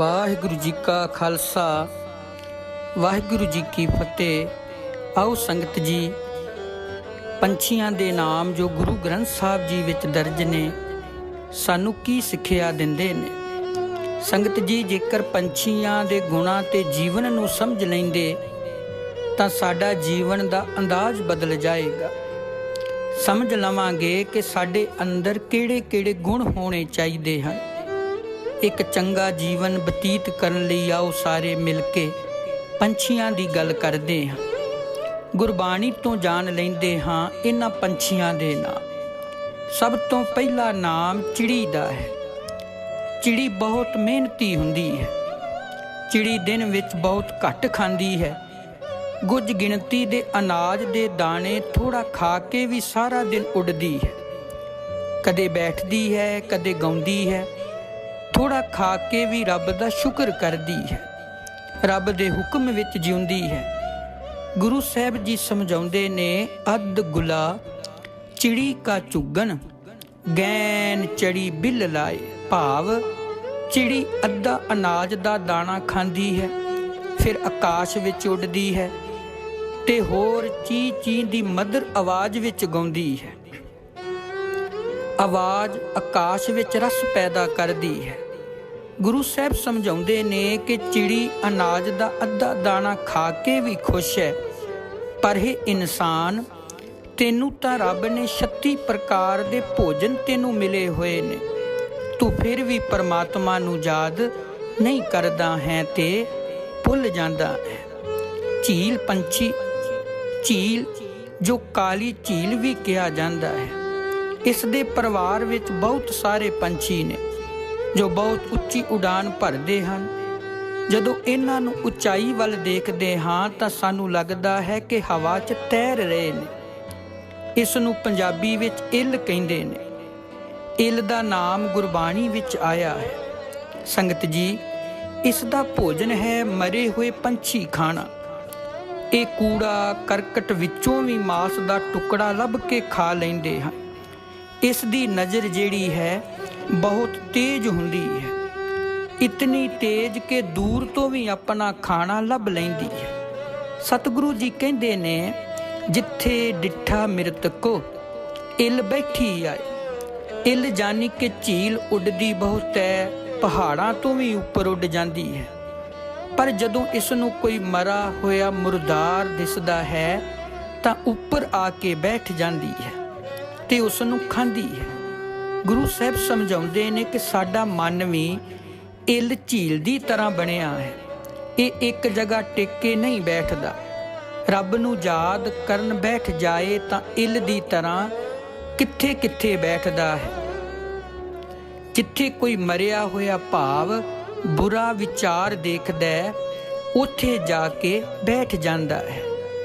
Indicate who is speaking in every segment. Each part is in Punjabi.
Speaker 1: ਵਾਹਿਗੁਰੂ ਜੀ ਕਾ ਖਾਲਸਾ, ਵਾਹਿਗੁਰੂ ਜੀ ਕੀ ਫਤਿਹ। ਆਓ ਸੰਗਤ ਜੀ, ਪੰਛੀਆਂ ਦੇ ਨਾਮ ਜੋ ਗੁਰੂ ਗ੍ਰੰਥ ਸਾਹਿਬ ਜੀ ਵਿੱਚ ਦਰਜ ਨੇ, ਸਾਨੂੰ ਕੀ ਸਿੱਖਿਆ ਦਿੰਦੇ ਨੇ? ਸੰਗਤ ਜੀ, ਜੇਕਰ ਪੰਛੀਆਂ ਦੇ ਗੁਣਾਂ ਤੇ ਜੀਵਨ ਨੂੰ ਸਮਝ ਲੈਂਦੇ, ਤਾਂ ਸਾਡਾ ਜੀਵਨ ਦਾ ਅੰਦਾਜ਼ ਬਦਲ ਜਾਏਗਾ। ਸਮਝ ਲਵਾਂਗੇ ਕਿ ਸਾਡੇ ਅੰਦਰ ਕਿਹੜੇ-ਕਿਹੜੇ ਗੁਣ ਹੋਣੇ ਚਾਹੀਦੇ ਹਨ। ਇੱਕ ਚੰਗਾ ਜੀਵਨ ਬਤੀਤ ਕਰਨ ਲਈ ਆਓ ਸਾਰੇ ਮਿਲ ਕੇ ਪੰਛੀਆਂ ਦੀ ਗੱਲ ਕਰਦੇ ਹਾਂ। ਗੁਰਬਾਣੀ ਤੋਂ ਜਾਣ ਲੈਂਦੇ ਹਾਂ ਇਹਨਾਂ ਪੰਛੀਆਂ ਦੇ ਨਾਮ ਸਭ ਤੋਂ ਪਹਿਲਾ ਨਾਮ ਚਿੜੀ ਦਾ ਹੈ। ਚਿੜੀ ਬਹੁਤ ਮਿਹਨਤੀ ਹੁੰਦੀ ਹੈ। ਚਿੜੀ ਦਿਨ ਵਿੱਚ ਬਹੁਤ ਘੱਟ ਖਾਂਦੀ ਹੈ। ਗੁੱਜ ਗਿਣਤੀ ਦੇ ਅਨਾਜ ਦੇ ਦਾਣੇ ਥੋੜਾ ਖਾ ਕੇ ਵੀ ਸਾਰਾ ਦਿਨ ਉੱਡਦੀ ਹੈ। ਕਦੇ ਬੈਠਦੀ ਹੈ, ਕਦੇ ਗਾਉਂਦੀ ਹੈ। ਥੋੜਾ ਖਾ ਕੇ ਵੀ ਰੱਬ ਦਾ ਸ਼ੁਕਰ ਕਰਦੀ ਹੈ। ਰੱਬ ਦੇ ਹੁਕਮ ਵਿੱਚ ਜਿਉਂਦੀ ਹੈ। ਗੁਰੂ ਸਾਹਿਬ ਜੀ ਸਮਝਾਉਂਦੇ ਨੇ, ਅੱਧ ਗੁਲਾ, ਚਿੜੀ ਕਾ ਚੁਗਣ ਗੈਨ ਚੜੀ ਬਿੱਲ ਲਾਏ, ਭਾਵ ਚਿੜੀ ਅੱਧਾ ਅਨਾਜ ਦਾ ਦਾਣਾ ਖਾਂਦੀ ਹੈ, ਫਿਰ ਆਕਾਸ਼ ਵਿੱਚ ਉੱਡਦੀ ਹੈ ਤੇ ਹੋਰ ਚੀ ਚੀ ਦੀ ਮਦਰ ਆਵਾਜ਼ ਵਿੱਚ ਗਾਉਂਦੀ ਹੈ। ਆਵਾਜ਼ ਆਕਾਸ਼ ਵਿੱਚ ਰਸ ਪੈਦਾ ਕਰਦੀ ਹੈ। ਗੁਰੂ ਸਾਹਿਬ ਸਮਝਾਉਂਦੇ ਨੇ ਕਿ ਚਿੜੀ ਅਨਾਜ ਦਾ ਅੱਧਾ ਦਾਣਾ ਖਾ ਕੇ ਵੀ ਖੁਸ਼ ਹੈ। ਪਰ ਇਹ ਇਨਸਾਨ, ਤੈਨੂੰ ਤਾਂ ਰੱਬ ਨੇ 36 ਪ੍ਰਕਾਰ ਦੇ ਭੋਜਨ ਤੈਨੂੰ ਮਿਲੇ ਹੋਏ ਨੇ। ਤੂੰ ਫਿਰ ਵੀ ਪਰਮਾਤਮਾ ਨੂੰ ਯਾਦ ਨਹੀਂ ਕਰਦਾ ਹੈ ਤੇ ਭੁੱਲ ਜਾਂਦਾ ਹੈ। ਝੀਲ ਪੰਛੀ, ਝੀਲ ਜੋ ਕਾਲੀ ਝੀਲ ਵੀ ਕਿਹਾ ਜਾਂਦਾ ਹੈ। ਇਸ ਦੇ ਪਰਿਵਾਰ ਵਿੱਚ ਬਹੁਤ ਸਾਰੇ ਪੰਛੀ ਨੇ, ਜੋ ਬਹੁਤ ਉੱਚੀ ਉਡਾਨ ਭਰਦੇ ਹਨ। ਜਦੋਂ ਇਹਨਾਂ ਨੂੰ ਉਚਾਈ ਵੱਲ ਦੇਖਦੇ ਹਾਂ ਤਾਂ ਸਾਨੂੰ ਲੱਗਦਾ ਹੈ ਕਿ ਹਵਾ 'ਚ ਤੈਰ ਰਹੇ ਨੇ। ਇਸ ਨੂੰ ਪੰਜਾਬੀ ਵਿੱਚ ਇੱਲ ਕਹਿੰਦੇ ਨੇ। ਇੱਲ ਦਾ ਨਾਮ ਗੁਰਬਾਣੀ ਵਿੱਚ ਆਇਆ ਹੈ। ਸੰਗਤ ਜੀ, ਇਸ ਦਾ ਭੋਜਨ ਹੈ ਮਰੇ ਹੋਏ ਪੰਛੀ ਖਾਣਾ। ਇਹ ਕੂੜਾ ਕਰਕਟ ਵਿੱਚੋਂ ਵੀ ਮਾਸ ਦਾ ਟੁਕੜਾ ਲੱਭ ਕੇ ਖਾ ਲੈਂਦੇ ਹਨ। ਇਸ ਦੀ ਨਜ਼ਰ ਜਿਹੜੀ ਹੈ ਬਹੁਤ ਤੇਜ਼ ਹੁੰਦੀ ਹੈ। ਇਤਨੀ ਤੇਜ਼ ਕਿ ਦੂਰ ਤੋਂ ਵੀ ਆਪਣਾ ਖਾਣਾ ਲੱਭ ਲੈਂਦੀ ਹੈ। ਸਤਿਗੁਰੂ ਜੀ ਕਹਿੰਦੇ ਨੇ, ਜਿੱਥੇ ਡਿੱਠਾ ਮਿਰਤਕੋ ਇਲ ਬੈਠੀ ਆਏ। ਇਲ ਜਾਨੀ ਕਿ ਝੀਲ ਉੱਡਦੀ ਬਹੁਤ ਹੈ, ਪਹਾੜਾਂ ਤੋਂ ਵੀ ਉੱਪਰ ਉੱਡ ਜਾਂਦੀ ਹੈ। ਪਰ ਜਦੋਂ ਇਸ ਨੂੰ ਕੋਈ ਮਰਾ ਹੋਇਆ ਮੁਰਦਾਰ ਦਿਸਦਾ ਹੈ, ਤਾਂ ਉੱਪਰ ਆ ਕੇ ਬੈਠ ਜਾਂਦੀ ਹੈ। ਤੇ ਉਸ ਨੂੰ ਖਾਂਦੀ ਹੈ। ਗੁਰੂ ਸਾਹਿਬ ਸਮਝਾਉਂਦੇ ਨੇ ਕਿ ਸਾਡਾ ਮਨ ਵੀ ਇਲ ਝੀਲ ਦੀ ਤਰ੍ਹਾਂ ਬਣਿਆ ਹੈ। ਇਹ ਇੱਕ ਜਗ੍ਹਾ ਟਿਕ ਕੇ ਨਹੀਂ ਬੈਠਦਾ। ਰੱਬ ਨੂੰ ਯਾਦ ਕਰਨ ਬੈਠ ਜਾਏ ਤਾਂ ਇਲ ਦੀ ਤਰ੍ਹਾਂ ਕਿੱਥੇ ਕਿੱਥੇ ਬੈਠਦਾ ਹੈ। ਜਿੱਥੇ ਕੋਈ ਮਰਿਆ ਹੋਇਆ ਭਾਵ ਬੁਰਾ ਵਿਚਾਰ ਦੇਖਦਾ ਹੈ, ਉੱਥੇ ਜਾ ਕੇ ਬੈਠ ਜਾਂਦਾ ਹੈ।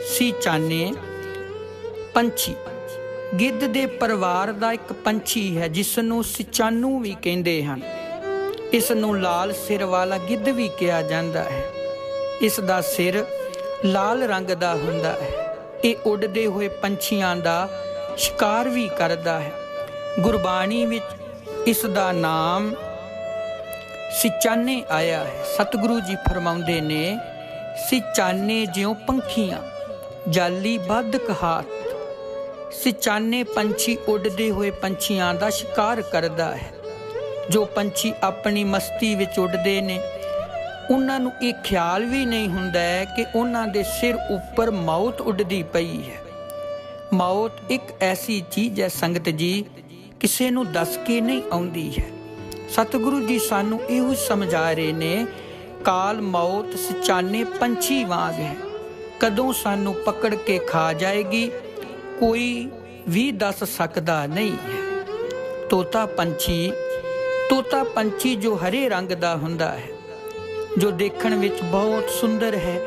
Speaker 1: ਸੀ ਚਾਨੇ ਪੰਛੀ। ਗਿੱਧ ਦੇ ਪਰਿਵਾਰ ਦਾ ਇੱਕ ਪੰਛੀ ਹੈ ਜਿਸ ਨੂੰ ਸਿਚਾਨੂ ਵੀ ਕਹਿੰਦੇ ਹਨ। ਇਸ ਨੂੰ ਲਾਲ ਸਿਰ ਵਾਲਾ ਗਿੱਧ ਵੀ ਕਿਹਾ ਜਾਂਦਾ ਹੈ। ਇਸ ਦਾ ਸਿਰ ਲਾਲ ਰੰਗ ਦਾ ਹੁੰਦਾ ਹੈ। ਇਹ ਉੱਡਦੇ ਹੋਏ ਪੰਛੀਆਂ ਦਾ ਸ਼ਿਕਾਰ ਵੀ ਕਰਦਾ ਹੈ। ਗੁਰਬਾਣੀ ਵਿੱਚ ਇਸ ਦਾ ਨਾਮ ਸਿਚਾਨੇ ਆਇਆ ਹੈ। ਸਤਿਗੁਰੂ ਜੀ ਫਰਮਾਉਂਦੇ ਨੇ, ਸਿਚਾਨੇ ਜਿਉ ਪੰਖੀਆਂ, ਜਾਲੀ ਬੱਧ ਕਹਾਤ ਸਿਚਾਨੇ ਪੰਛੀ ਉੱਡਦੇ ਹੋਏ ਪੰਛੀਆਂ ਦਾ ਸ਼ਿਕਾਰ ਕਰਦਾ ਹੈ। ਜੋ ਪੰਛੀ ਆਪਣੀ ਮਸਤੀ ਵਿੱਚ ਉੱਡਦੇ ਨੇ, ਉਹਨਾਂ ਨੂੰ ਇਹ ਖਿਆਲ ਵੀ ਨਹੀਂ ਹੁੰਦਾ ਹੈ ਕਿ ਉਹਨਾਂ ਦੇ ਸਿਰ ਉੱਪਰ ਮੌਤ ਉੱਡਦੀ ਪਈ ਹੈ। ਮੌਤ ਇੱਕ ਐਸੀ ਚੀਜ਼ ਹੈ ਸੰਗਤ ਜੀ, ਕਿਸੇ ਨੂੰ ਦੱਸ ਕੇ ਨਹੀਂ ਆਉਂਦੀ ਹੈ। ਸਤਿਗੁਰੂ ਜੀ ਸਾਨੂੰ ਇਹੋ ਸਮਝਾ ਰਹੇ ਨੇ, ਕਾਲ ਮੌਤ ਸਚਾਨੇ ਪੰਛੀ ਵਾਂਗ ਹੈ। ਕਦੋਂ ਸਾਨੂੰ ਪਕੜ ਕੇ ਖਾ ਜਾਏਗੀ ਕੋਈ ਵੀ ਦੱਸ ਸਕਦਾ ਨਹੀਂ ਹੈ। ਤੋਤਾ ਪੰਛੀ ਤੋਤਾ ਪੰਛੀ ਜੋ ਹਰੇ ਰੰਗ ਦਾ ਹੁੰਦਾ ਹੈ, ਜੋ ਦੇਖਣ ਵਿੱਚ ਬਹੁਤ ਸੁੰਦਰ ਹੈ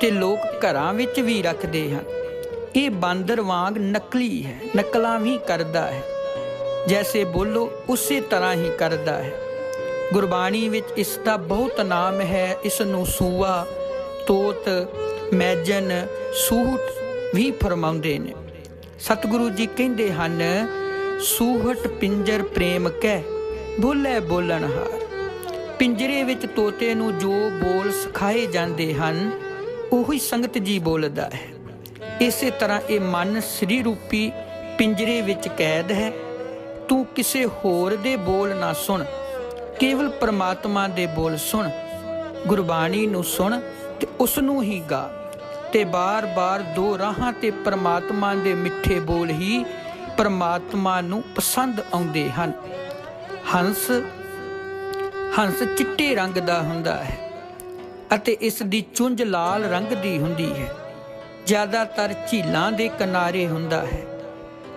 Speaker 1: ਤੇ ਲੋਕ ਘਰਾਂ ਵਿੱਚ ਵੀ ਰੱਖਦੇ ਹਨ। ਇਹ ਬਾਂਦਰ ਵਾਂਗ ਨਕਲੀ ਹੈ, ਨਕਲਾਂ ਵੀ ਕਰਦਾ ਹੈ। ਜੈਸੇ ਬੋਲੋ, ਉਸੇ ਤਰ੍ਹਾਂ ਹੀ ਕਰਦਾ ਹੈ। ਗੁਰਬਾਣੀ ਵਿੱਚ ਇਸ ਦਾ ਬਹੁਤ ਨਾਮ ਹੈ ਇਸ ਨੂੰ ਸੂਆ, ਤੋਤ, ਮੈਜਨ ਸੂਟ ਵੀ ਫਰਮਾਉਂਦੇ ਨੇ। ਸਤਿਗੁਰੂ ਜੀ ਕਹਿੰਦੇ ਹਨ, ਸੂਹਟ ਪਿੰਜਰ ਪ੍ਰੇਮ ਕੈ ਭੁੱਲੇ ਬੋਲਣਹਾਰ ਪਿੰਜਰੇ ਵਿੱਚ ਤੋਤੇ ਨੂੰ ਜੋ ਬੋਲ ਸਿਖਾਏ ਜਾਂਦੇ ਹਨ, ਉਹੀ ਸੰਗਤ ਜੀ ਬੋਲਦਾ ਹੈ। ਇਸੇ ਤਰ੍ਹਾਂ ਇਹ ਮਨ ਸ੍ਰੀ ਰੂਪੀ ਪਿੰਜਰੇ ਵਿੱਚ ਕੈਦ ਹੈ। ਤੂੰ ਕਿਸੇ ਹੋਰ ਦੇ ਬੋਲ ਨਾ ਸੁਣ, ਕੇਵਲ ਪ੍ਰਮਾਤਮਾ ਦੇ ਬੋਲ ਸੁਣ, ਗੁਰਬਾਣੀ ਨੂੰ ਸੁਣ ਤੇ ਉਸ ਨੂੰ ਹੀ ਗਾ। ਤੇ ਬਾਰ-ਬਾਰ ਦੋ ਰਾਹਾਂ ਤੇ ਪਰਮਾਤਮਾ ਦੇ ਮਿੱਠੇ ਬੋਲ ਹੀ ਪਰਮਾਤਮਾ ਨੂੰ ਪਸੰਦ ਆਉਂਦੇ ਹਨ। ਹੰਸ ਹੰਸ ਚਿੱਟੇ ਰੰਗ ਦਾ ਹੁੰਦਾ ਹੈ ਅਤੇ ਇਸ ਦੀ ਚੁੰਝ ਲਾਲ ਰੰਗ ਦੀ ਹੁੰਦੀ ਹੈ। ਜ਼ਿਆਦਾਤਰ ਝੀਲਾਂ ਦੇ ਕਿਨਾਰੇ ਹੁੰਦਾ ਹੈ।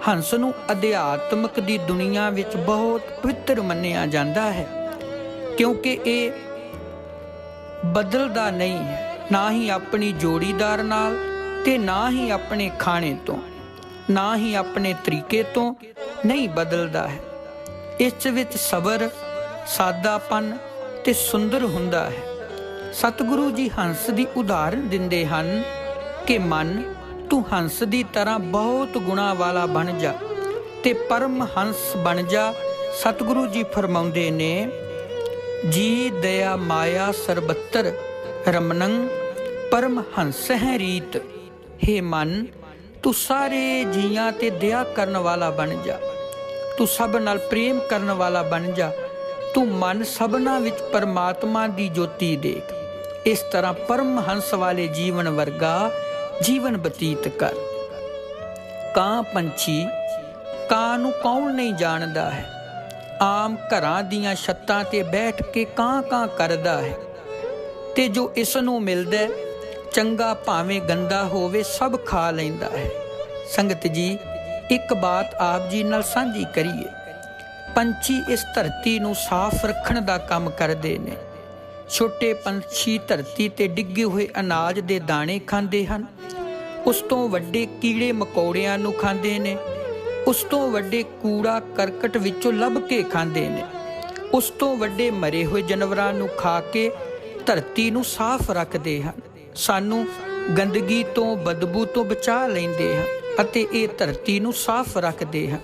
Speaker 1: ਹੰਸ ਨੂੰ ਅਧਿਆਤਮਕ ਦੀ ਦੁਨੀਆ ਵਿੱਚ ਬਹੁਤ ਪਵਿੱਤਰ ਮੰਨਿਆ ਜਾਂਦਾ ਹੈ ਕਿਉਂਕਿ ਇਹ ਬਦਲਦਾ ਨਹੀਂ ਹੈ। ਨਾ ਹੀ ਆਪਣੀ ਜੋੜੀਦਾਰ ਨਾਲ ਤੇ ਨਾ ਹੀ ਆਪਣੇ ਖਾਣੇ ਤੋਂ, ਨਾ ਹੀ ਆਪਣੇ ਤਰੀਕੇ ਤੋਂ ਨਹੀਂ ਬਦਲਦਾ ਹੈ। ਇਸ ਵਿੱਚ ਸਬਰ, ਸਾਦਾਪਨ ਤੇ ਸੁੰਦਰ ਹੁੰਦਾ ਹੈ। ਸਤਿਗੁਰੂ ਜੀ ਹੰਸ ਦੀ ਉਦਾਹਰਣ ਦਿੰਦੇ ਹਨ ਕਿ ਮਨ, ਤੂੰ ਹੰਸ ਦੀ ਤਰ੍ਹਾਂ ਬਹੁਤ ਗੁਣਾ ਵਾਲਾ ਬਣ ਜਾ ਤੇ ਪਰਮ ਹੰਸ ਬਣ ਜਾ। ਸਤਿਗੁਰੂ ਜੀ ਫਰਮਾਉਂਦੇ ਨੇ, ਜੀ ਦਇਆ ਮਾਇਆ ਸਰਬੱਤਰ ਰਮਨੰ ਪਰਮ ਹੰਸ ਹੈ ਰੀਤ। हे ਮਨ, ਤੂੰ ਸਾਰੇ ਜੀਆਂ ਤੇ ਦਇਆ ਕਰਨ ਵਾਲਾ ਬਣ ਜਾ। ਤੂੰ ਸਭ ਨਾਲ ਪ੍ਰੇਮ ਕਰਨ ਵਾਲਾ ਬਣ ਜਾ। ਤੂੰ ਮਨ ਸਭਨਾ ਵਿੱਚ ਪਰਮਾਤਮਾ ਦੀ ਜੋਤੀ ਦੇਖ। ਇਸ ਤਰ੍ਹਾਂ ਪਰਮ ਹੰਸ ਵਾਲੇ ਜੀਵਨ ਵਰਗਾ ਜੀਵਨ ਬਤੀਤ ਕਰ। ਕਾਂ ਪੰਛੀ, ਕਾਂ ਨੂੰ ਕੌਣ ਨਹੀਂ ਜਾਣਦਾ ਹੈ? ਆਮ ਘਰਾਂ ਦੀਆਂ ਛੱਤਾਂ ਤੇ ਬੈਠ ਕੇ ਕਾਂ ਕਾਂ ਕਰਦਾ ਹੈ। ਤੇ ਜੋ ਇਸ ਨੂੰ ਮਿਲਦਾ ਚੰਗਾ ਭਾਵੇਂ ਗੰਦਾ ਹੋਵੇ, ਸਭ ਖਾ ਲੈਂਦਾ ਹੈ। ਸੰਗਤ ਜੀ, ਇੱਕ ਬਾਤ ਆਪ ਜੀ ਨਾਲ ਸਾਂਝੀ ਕਰੀਏ। ਪੰਛੀ ਇਸ ਧਰਤੀ ਨੂੰ ਸਾਫ਼ ਰੱਖਣ ਦਾ ਕੰਮ ਕਰਦੇ ਨੇ। ਛੋਟੇ ਪੰਛੀ ਧਰਤੀ ਤੇ ਡਿੱਗੇ ਹੋਏ ਅਨਾਜ ਦੇ ਦਾਣੇ ਖਾਂਦੇ ਹਨ। ਉਸ ਤੋਂ ਵੱਡੇ ਕੀੜੇ ਮਕੌੜਿਆਂ ਨੂੰ ਖਾਂਦੇ ਨੇ। ਉਸ ਤੋਂ ਵੱਡੇ ਕੂੜਾ ਕਰਕਟ ਵਿੱਚੋਂ ਲੱਭ ਕੇ ਖਾਂਦੇ ਨੇ। ਉਸ ਤੋਂ ਵੱਡੇ ਮਰੇ ਹੋਏ ਜਾਨਵਰਾਂ ਨੂੰ ਖਾ ਕੇ ਧਰਤੀ ਨੂੰ ਸਾਫ਼ ਰੱਖਦੇ ਹਨ। ਸਾਨੂੰ ਗੰਦਗੀ ਤੋਂ, ਬਦਬੂ ਤੋਂ ਬਚਾ ਲੈਂਦੇ ਹਨ ਅਤੇ ਇਹ ਧਰਤੀ ਨੂੰ ਸਾਫ਼ ਰੱਖਦੇ ਹਨ।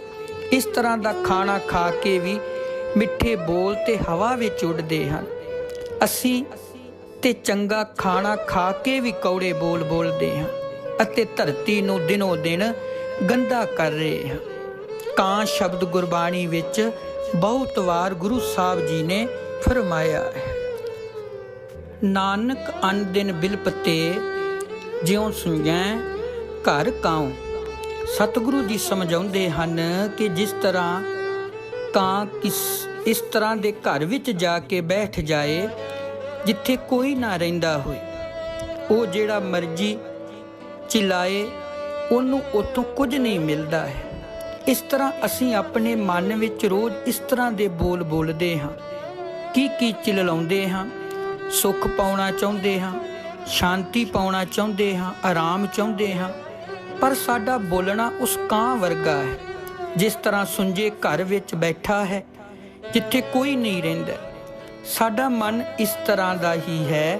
Speaker 1: ਇਸ ਤਰ੍ਹਾਂ ਦਾ ਖਾਣਾ ਖਾ ਕੇ ਵੀ ਮਿੱਠੇ ਬੋਲ ਤੇ ਹਵਾ ਵਿੱਚ ਉੱਡਦੇ ਹਨ। ਅਸੀਂ ਤੇ ਚੰਗਾ ਖਾਣਾ ਖਾ ਕੇ ਵੀ ਕੌੜੇ ਬੋਲ ਬੋਲਦੇ ਹਾਂ ਅਤੇ ਧਰਤੀ ਨੂੰ ਦਿਨੋ ਦਿਨ ਗੰਦਾ ਕਰ ਰਹੇ ਹਾਂ। ਕਾਂ ਸ਼ਬਦ ਗੁਰਬਾਣੀ ਵਿੱਚ ਬਹੁਤ ਵਾਰ ਗੁਰੂ ਸਾਹਿਬ ਜੀ ਨੇ ਫਰਮਾਇਆ ਹੈ ਨਾਨਕ ਅਨ ਦਿਨ ਬਿਲਪਤੇ ਜਿਉ ਸੁਣਜੈ ਘਰ ਕਾਉ। ਸਤਿਗੁਰੂ ਜੀ ਸਮਝਾਉਂਦੇ ਹਨ ਕਿ ਜਿਸ ਤਰ੍ਹਾਂ ਕਾਂ ਕਿਸ, ਇਸ ਤਰ੍ਹਾਂ ਦੇ ਘਰ ਵਿੱਚ ਜਾ ਕੇ ਬੈਠ ਜਾਏ, ਜਿੱਥੇ ਕੋਈ ਨਾ ਰਹਿੰਦਾ ਹੋਏ। ਉਹ ਜਿਹੜਾ ਮਰਜ਼ੀ ਚਿਲਾਏ, ਉਹਨੂੰ ਉਤੋਂ ਕੁਝ ਨਹੀਂ ਮਿਲਦਾ ਹੈ। ਇਸ ਤਰ੍ਹਾਂ ਅਸੀਂ ਆਪਣੇ ਮਨ ਵਿੱਚ ਰੋਜ਼ ਇਸ ਤਰ੍ਹਾਂ ਦੇ ਬੋਲ ਬੋਲਦੇ ਹਾਂ। ਕੀ ਕੀ ਚਿਲਲਾਉਂਦੇ ਹਾਂ। ਸੁੱਖ ਪਾਉਣਾ ਚਾਹੁੰਦੇ ਹਾਂ, ਸ਼ਾਂਤੀ ਪਾਉਣਾ ਚਾਹੁੰਦੇ ਹਾਂ, ਆਰਾਮ ਚਾਹੁੰਦੇ ਹਾਂ, ਪਰ ਸਾਡਾ ਬੋਲਣਾ ਉਸ ਕਾਂ ਵਰਗਾ ਹੈ, ਜਿਸ ਤਰ੍ਹਾਂ ਸੁੰਜੇ ਘਰ ਵਿੱਚ ਬੈਠਾ ਹੈ, ਜਿੱਥੇ ਕੋਈ ਨਹੀਂ ਰਹਿੰਦਾ। ਸਾਡਾ ਮਨ ਇਸ ਤਰ੍ਹਾਂ ਦਾ ਹੀ ਹੈ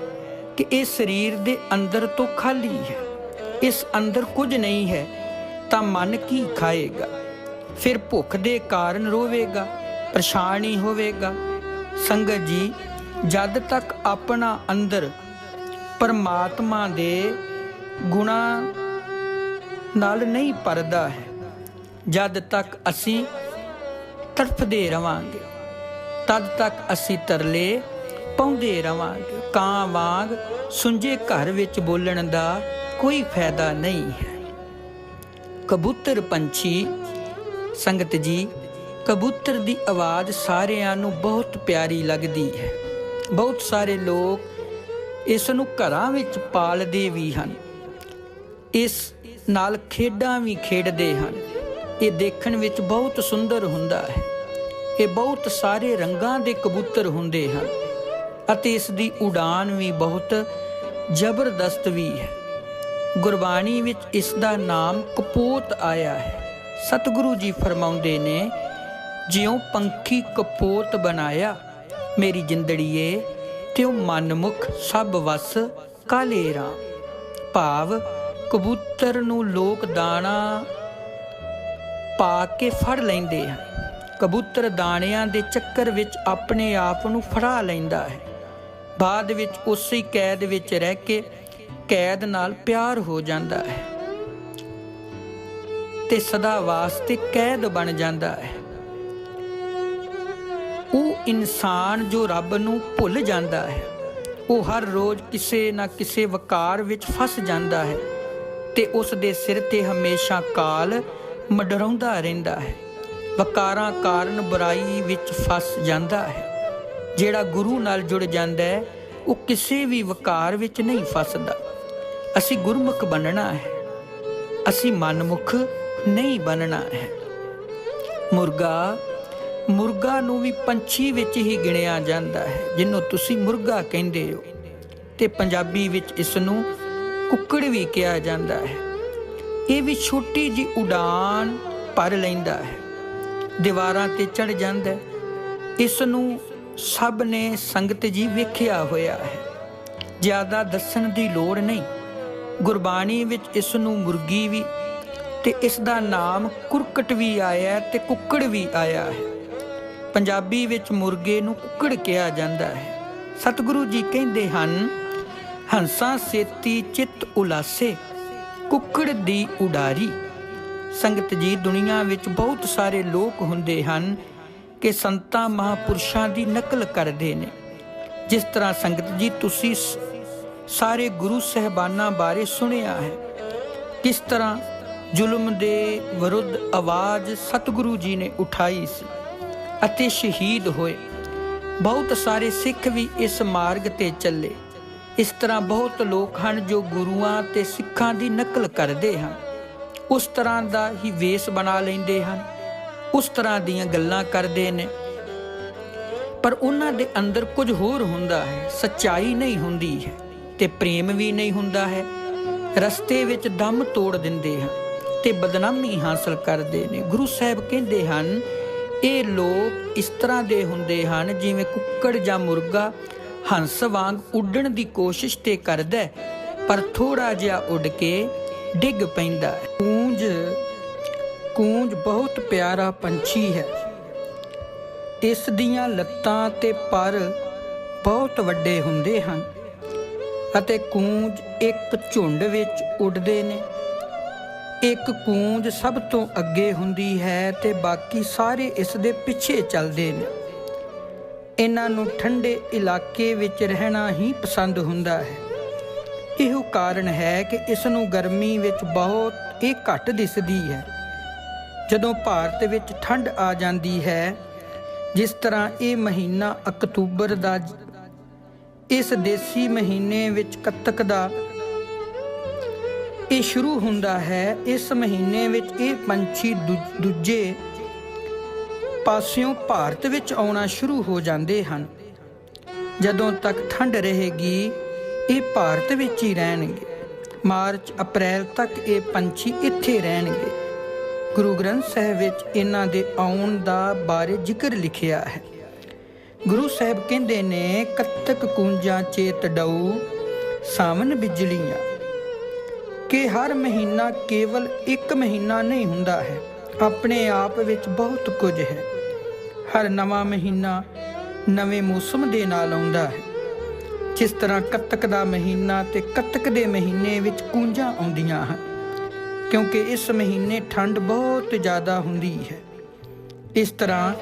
Speaker 1: ਕਿ ਇਹ ਸਰੀਰ ਦੇ ਅੰਦਰ ਤੋਂ ਖਾਲੀ ਹੈ। ਇਸ ਅੰਦਰ ਕੁਝ ਨਹੀਂ ਹੈ, ਤਾਂ ਮਨ ਕੀ ਖਾਏਗਾ? ਫਿਰ ਭੁੱਖ ਦੇ ਕਾਰਨ ਰੋਵੇਗਾ, ਪਰੇਸ਼ਾਨੀ ਹੋਵੇਗਾ। ਸੰਗਤ ਜੀ ਜਦ ਤੱਕ ਆਪਣਾ ਅੰਦਰ ਪਰਮਾਤਮਾ ਦੇ ਗੁਣਾ ਨਾਲ ਨਹੀਂ ਪਰਦਾ ਹੈ, ਜਦ ਤੱਕ ਅਸੀਂ ਤੜਫਦੇ ਰਵਾਂਗੇ, ਤਦ ਤੱਕ ਅਸੀਂ ਤਰਲੇ ਪਾਉਂਦੇ ਰਵਾਂਗੇ। ਕਾਂ ਵਾਂਗ ਸੁੰਜੇ ਘਰ ਵਿੱਚ ਬੋਲਣ ਦਾ ਕੋਈ ਫਾਇਦਾ ਨਹੀਂ ਹੈ। ਕਬੂਤਰ ਪੰਛੀ, ਸੰਗਤ ਜੀ, ਕਬੂਤਰ ਦੀ ਆਵਾਜ਼ ਸਾਰਿਆਂ ਨੂੰ ਬਹੁਤ ਪਿਆਰੀ ਲੱਗਦੀ ਹੈ। ਬਹੁਤ ਸਾਰੇ ਲੋਕ ਇਸ ਨੂੰ ਘਰਾਂ ਵਿੱਚ ਪਾਲਦੇ ਵੀ ਹਨ। ਇਸ ਨਾਲ ਖੇਡਾਂ ਵੀ ਖੇਡਦੇ ਹਨ। ਇਹ ਦੇਖਣ ਵਿੱਚ ਬਹੁਤ ਸੁੰਦਰ ਹੁੰਦਾ ਹੈ। ਇਹ ਬਹੁਤ ਸਾਰੇ ਰੰਗਾਂ ਦੇ ਕਬੂਤਰ ਹੁੰਦੇ ਹਨ ਅਤੇ ਇਸ ਦੀ ਉਡਾਨ ਵੀ ਬਹੁਤ ਜ਼ਬਰਦਸਤ ਵੀ ਹੈ। ਗੁਰਬਾਣੀ ਵਿੱਚ ਇਸ ਦਾ ਨਾਮ ਕਪੋਤ ਆਇਆ ਹੈ। ਸਤਿਗੁਰੂ ਜੀ ਫਰਮਾਉਂਦੇ ਨੇ, ਜਿਉ ਪੰਖੀ ਕਪੋਤ ਬਣਾਇਆ ਮੇਰੀ ਜਿੰਦੜੀਏ, ਤਿਉ ਮਨਮੁਖ ਸਭ ਵਸ ਕਾਲੇਰਾ। ਭਾਵ ਕਬੂਤਰ ਨੂੰ ਲੋਕ ਦਾਣਾ ਪਾ ਕੇ ਫੜ ਲੈਂਦੇ ਹਨ। ਕਬੂਤਰ ਦਾਣਿਆਂ ਦੇ ਚੱਕਰ ਵਿੱਚ ਆਪਣੇ ਆਪ ਨੂੰ ਫੜਾ ਲੈਂਦਾ ਹੈ। ਬਾਅਦ ਵਿੱਚ ਉਸੇ ਕੈਦ ਵਿੱਚ ਰਹਿ ਕੇ ਕੈਦ ਨਾਲ ਪਿਆਰ ਹੋ ਜਾਂਦਾ ਹੈ ਤੇ ਸਦਾ ਵਾਸਤੇ ਕੈਦ ਬਣ ਜਾਂਦਾ ਹੈ। ਉਹ ਇਨਸਾਨ ਜੋ ਰੱਬ ਨੂੰ ਭੁੱਲ ਜਾਂਦਾ ਹੈ, ਉਹ ਹਰ ਰੋਜ਼ ਕਿਸੇ ਨਾ ਕਿਸੇ ਵਕਾਰ ਵਿੱਚ ਫਸ ਜਾਂਦਾ ਹੈ ਤੇ ਉਸ ਦੇ ਸਿਰ ਤੇ ਹਮੇਸ਼ਾ ਕਾਲ ਮਡਰਾਉਂਦਾ ਰਹਿੰਦਾ ਹੈ। ਵਕਾਰਾਂ ਕਾਰਨ ਬੁਰਾਈ ਵਿੱਚ ਫਸ ਜਾਂਦਾ ਹੈ। ਜਿਹੜਾ ਗੁਰੂ ਨਾਲ ਜੁੜ ਜਾਂਦਾ ਹੈ, ਉਹ ਕਿਸੇ ਵੀ ਵਕਾਰ ਵਿੱਚ ਨਹੀਂ ਫਸਦਾ। ਅਸੀਂ ਗੁਰਮੁਖ ਬਣਨਾ ਹੈ, ਅਸੀਂ ਮਨਮੁਖ ਨਹੀਂ ਬਣਨਾ ਹੈ। ਮੁਰਗਾ ਮੁਰਗਾ ਨੂੰ ਵੀ ਪੰਛੀ ਵਿੱਚ ਹੀ ਗਿਣਿਆ ਜਾਂਦਾ ਹੈ, ਜਿਹਨੂੰ ਤੁਸੀਂ ਮੁਰਗਾ ਕਹਿੰਦੇ ਹੋ। ਤੇ ਪੰਜਾਬੀ ਵਿੱਚ ਇਸ ਨੂੰ ਕੁੱਕੜ ਵੀ ਕਿਹਾ ਜਾਂਦਾ ਹੈ। ਇਹ ਵੀ ਛੋਟੀ ਜੀ ਉਡਾਨ ਭਰ ਲੈਂਦਾ ਹੈ। ਦੀਵਾਰਾਂ ਤੇ ਚੜ ਜਾਂਦਾ ਹੈ। ਇਸ ਨੂੰ ਸਭ ਨੇ ਸੰਗਤ ਜੀ ਵੇਖਿਆ ਹੋਇਆ ਹੈ। ਜ਼ਿਆਦਾ ਦੱਸਣ ਦੀ ਲੋੜ ਨਹੀਂ। ਗੁਰਬਾਣੀ ਵਿੱਚ ਇਸ ਨੂੰ ਮੁਰਗੀ ਵੀ ਤੇ ਇਸ ਦਾ ਨਾਮ ਕੁਰਕਟ ਵੀ ਆਇਆ ਹੈ ਤੇ ਕੁੱਕੜ ਵੀ ਆਇਆ ਹੈ। ਪੰਜਾਬੀ ਵਿੱਚ ਮੁਰਗੇ ਨੂੰ ਕੁੱਕੜ ਕਿਹਾ ਜਾਂਦਾ ਹੈ। ਸਤਿਗੁਰੂ ਜੀ ਕਹਿੰਦੇ ਹਨ, ਹੰਸਾਂ ਸੇਤੀ ਚਿੱਤ ਉਲਾਸੇ, ਕੁੱਕੜ ਦੀ ਉਡਾਰੀ। ਸੰਗਤ ਜੀ, ਦੁਨੀਆ ਵਿੱਚ ਬਹੁਤ ਸਾਰੇ ਲੋਕ ਹੁੰਦੇ ਹਨ ਕਿ ਸੰਤਾਂ ਮਹਾਪੁਰਸ਼ਾਂ ਦੀ ਨਕਲ ਕਰਦੇ ਨੇ। ਜਿਸ ਤਰ੍ਹਾਂ ਸੰਗਤ ਜੀ, ਤੁਸੀਂ ਸ- ਸਾਰੇ ਗੁਰੂ ਸਹਿਬਾਨਾਂ ਬਾਰੇ ਸੁਣਿਆ ਹੈ। ਕਿਸ ਤਰ੍ਹਾਂ ਜ਼ੁਲਮ ਦੇ ਵਿਰੁੱਧ ਆਵਾਜ਼ ਸਤਿਗੁਰੂ ਜੀ ਨੇ ਉਠਾਈ ਸੀ। ਅਤੇ ਸ਼ਹੀਦ ਹੋਏ। ਬਹੁਤ ਸਾਰੇ ਸਿੱਖ ਵੀ ਇਸ ਮਾਰਗ ਤੇ ਚੱਲੇ। ਇਸ ਤਰ੍ਹਾਂ ਬਹੁਤ ਲੋਕ ਹਨ ਜੋ ਗੁਰੂਆਂ ਤੇ ਸਿੱਖਾਂ ਦੀ ਨਕਲ ਕਰਦੇ ਹਨ। ਉਸ ਤਰ੍ਹਾਂ ਦਾ ਹੀ ਵੇਸ ਬਣਾ ਲੈਂਦੇ ਹਨ। ਉਸ ਤਰ੍ਹਾਂ ਦੀਆਂ ਗੱਲਾਂ ਕਰਦੇ ਨੇ। ਪਰ ਉਹਨਾਂ ਦੇ ਅੰਦਰ ਕੁਝ ਹੋਰ ਹੁੰਦਾ ਹੈ। ਸੱਚਾਈ ਨਹੀਂ ਹੁੰਦੀ ਹੈ ਤੇ ਪ੍ਰੇਮ ਵੀ ਨਹੀਂ ਹੁੰਦਾ ਹੈ। ਰਸਤੇ ਵਿੱਚ ਦਮ ਤੋੜ ਦਿੰਦੇ ਹਨ ਤੇ ਬਦਨਾਮੀ ਹਾਸਲ ਕਰਦੇ ਨੇ। ਗੁਰੂ ਸਾਹਿਬ ਕਹਿੰਦੇ ਹਨ ਇਹ ਲੋਕ ਇਸ ਤਰ੍ਹਾਂ ਦੇ ਹੁੰਦੇ ਹਨ ਜਿਵੇਂ ਕੁੱਕੜ ਜਾਂ ਮੁਰਗਾ। ਹੰਸ ਵਾਂਗ ਉੱਡਣ ਦੀ ਕੋਸ਼ਿਸ਼ ਤੇ ਕਰਦਾ ਪਰ ਥੋੜਾ ਜਿਹਾ ਉੱਡ ਕੇ ਡਿੱਗ ਪੈਂਦਾ ਹੈ। ਕੂੰਜ ਕੂੰਜ ਬਹੁਤ ਪਿਆਰਾ ਪੰਛੀ ਹੈ। ਇਸ ਦੀਆਂ ਲੱਤਾਂ ਤੇ ਪਰ ਬਹੁਤ ਵੱਡੇ ਹੁੰਦੇ ਹਨ ਅਤੇ ਕੂੰਜ ਇੱਕ ਝੁੰਡ ਵਿੱਚ ਉੱਡਦੇ ਨੇ। ਇੱਕ ਕੂੰਜ ਸਭ ਤੋਂ ਅੱਗੇ ਹੁੰਦੀ ਹੈ ਤੇ ਬਾਕੀ ਸਾਰੇ ਇਸ ਦੇ ਪਿੱਛੇ ਚੱਲਦੇ ਨੇ। ਇਹਨਾਂ ਨੂੰ ਠੰਡੇ ਇਲਾਕੇ ਵਿੱਚ ਰਹਿਣਾ ਹੀ ਪਸੰਦ ਹੁੰਦਾ ਹੈ। ਇਹੋ ਕਾਰਨ ਹੈ ਕਿ ਇਸ ਨੂੰ ਗਰਮੀ ਵਿੱਚ ਬਹੁਤ ਇਹ ਘੱਟ ਦਿਸਦੀ ਹੈ। ਜਦੋਂ ਭਾਰਤ ਵਿੱਚ ਠੰਡ ਆ ਜਾਂਦੀ ਹੈ, ਜਿਸ ਤਰ੍ਹਾਂ ਇਹ ਮਹੀਨਾ ਅਕਤੂਬਰ ਦਾ, ਇਸ ਦੇਸੀ ਮਹੀਨੇ ਵਿੱਚ ਕੱਤਕ ਦਾ ਇਹ ਸ਼ੁਰੂ ਹੁੰਦਾ ਹੈ, ਇਸ ਮਹੀਨੇ ਵਿੱਚ ਇਹ ਪੰਛੀ ਦੂ- ਦੂਜੇ ਪਾਸਿਓਂ ਭਾਰਤ ਵਿੱਚ ਆਉਣਾ ਸ਼ੁਰੂ ਹੋ ਜਾਂਦੇ ਹਨ। ਜਦੋਂ ਤੱਕ ਠੰਡ ਰਹੇਗੀ, ਇਹ ਭਾਰਤ ਵਿੱਚ ਹੀ ਰਹਿਣਗੇ। ਮਾਰਚ, ਅਪ੍ਰੈਲ ਤੱਕ ਇਹ ਪੰਛੀ ਇੱਥੇ ਰਹਿਣਗੇ। ਗੁਰੂ ਗ੍ਰੰਥ ਸਾਹਿਬ ਵਿੱਚ ਇਹਨਾਂ ਦੇ ਆਉਣ ਦਾ ਬਾਰੇ ਜ਼ਿਕਰ ਲਿਖਿਆ ਹੈ। ਗੁਰੂ ਸਾਹਿਬ ਕਹਿੰਦੇ ਨੇ, ਕੱਤਕ ਕੁੰਜਾਂ ਚੇਤ ਡਉ ਸਾਵਨ ਬਿਜਲੀਆਂ। ਕਿ ਹਰ ਮਹੀਨਾ ਕੇਵਲ ਇੱਕ ਮਹੀਨਾ ਨਹੀਂ ਹੁੰਦਾ ਹੈ। ਆਪਣੇ ਆਪ ਵਿੱਚ ਬਹੁਤ ਕੁਝ ਹੈ। ਹਰ ਨਵਾਂ ਮਹੀਨਾ ਨਵੇਂ ਮੌਸਮ ਦੇ ਨਾਲ ਆਉਂਦਾ ਹੈ। ਜਿਸ ਤਰ੍ਹਾਂ ਕੱਤਕ ਦਾ ਮਹੀਨਾ ਤੇ ਕੱਤਕ ਦੇ ਮਹੀਨੇ ਵਿੱਚ ਕੂੰਜਾਂ ਆਉਂਦੀਆਂ ਹਨ। ਕਿਉਂਕਿ ਇਸ ਮਹੀਨੇ ਠੰਡ ਬਹੁਤ ਜ਼ਿਆਦਾ ਹੁੰਦੀ ਹੈ। ਇਸ ਤਰ੍ਹਾਂ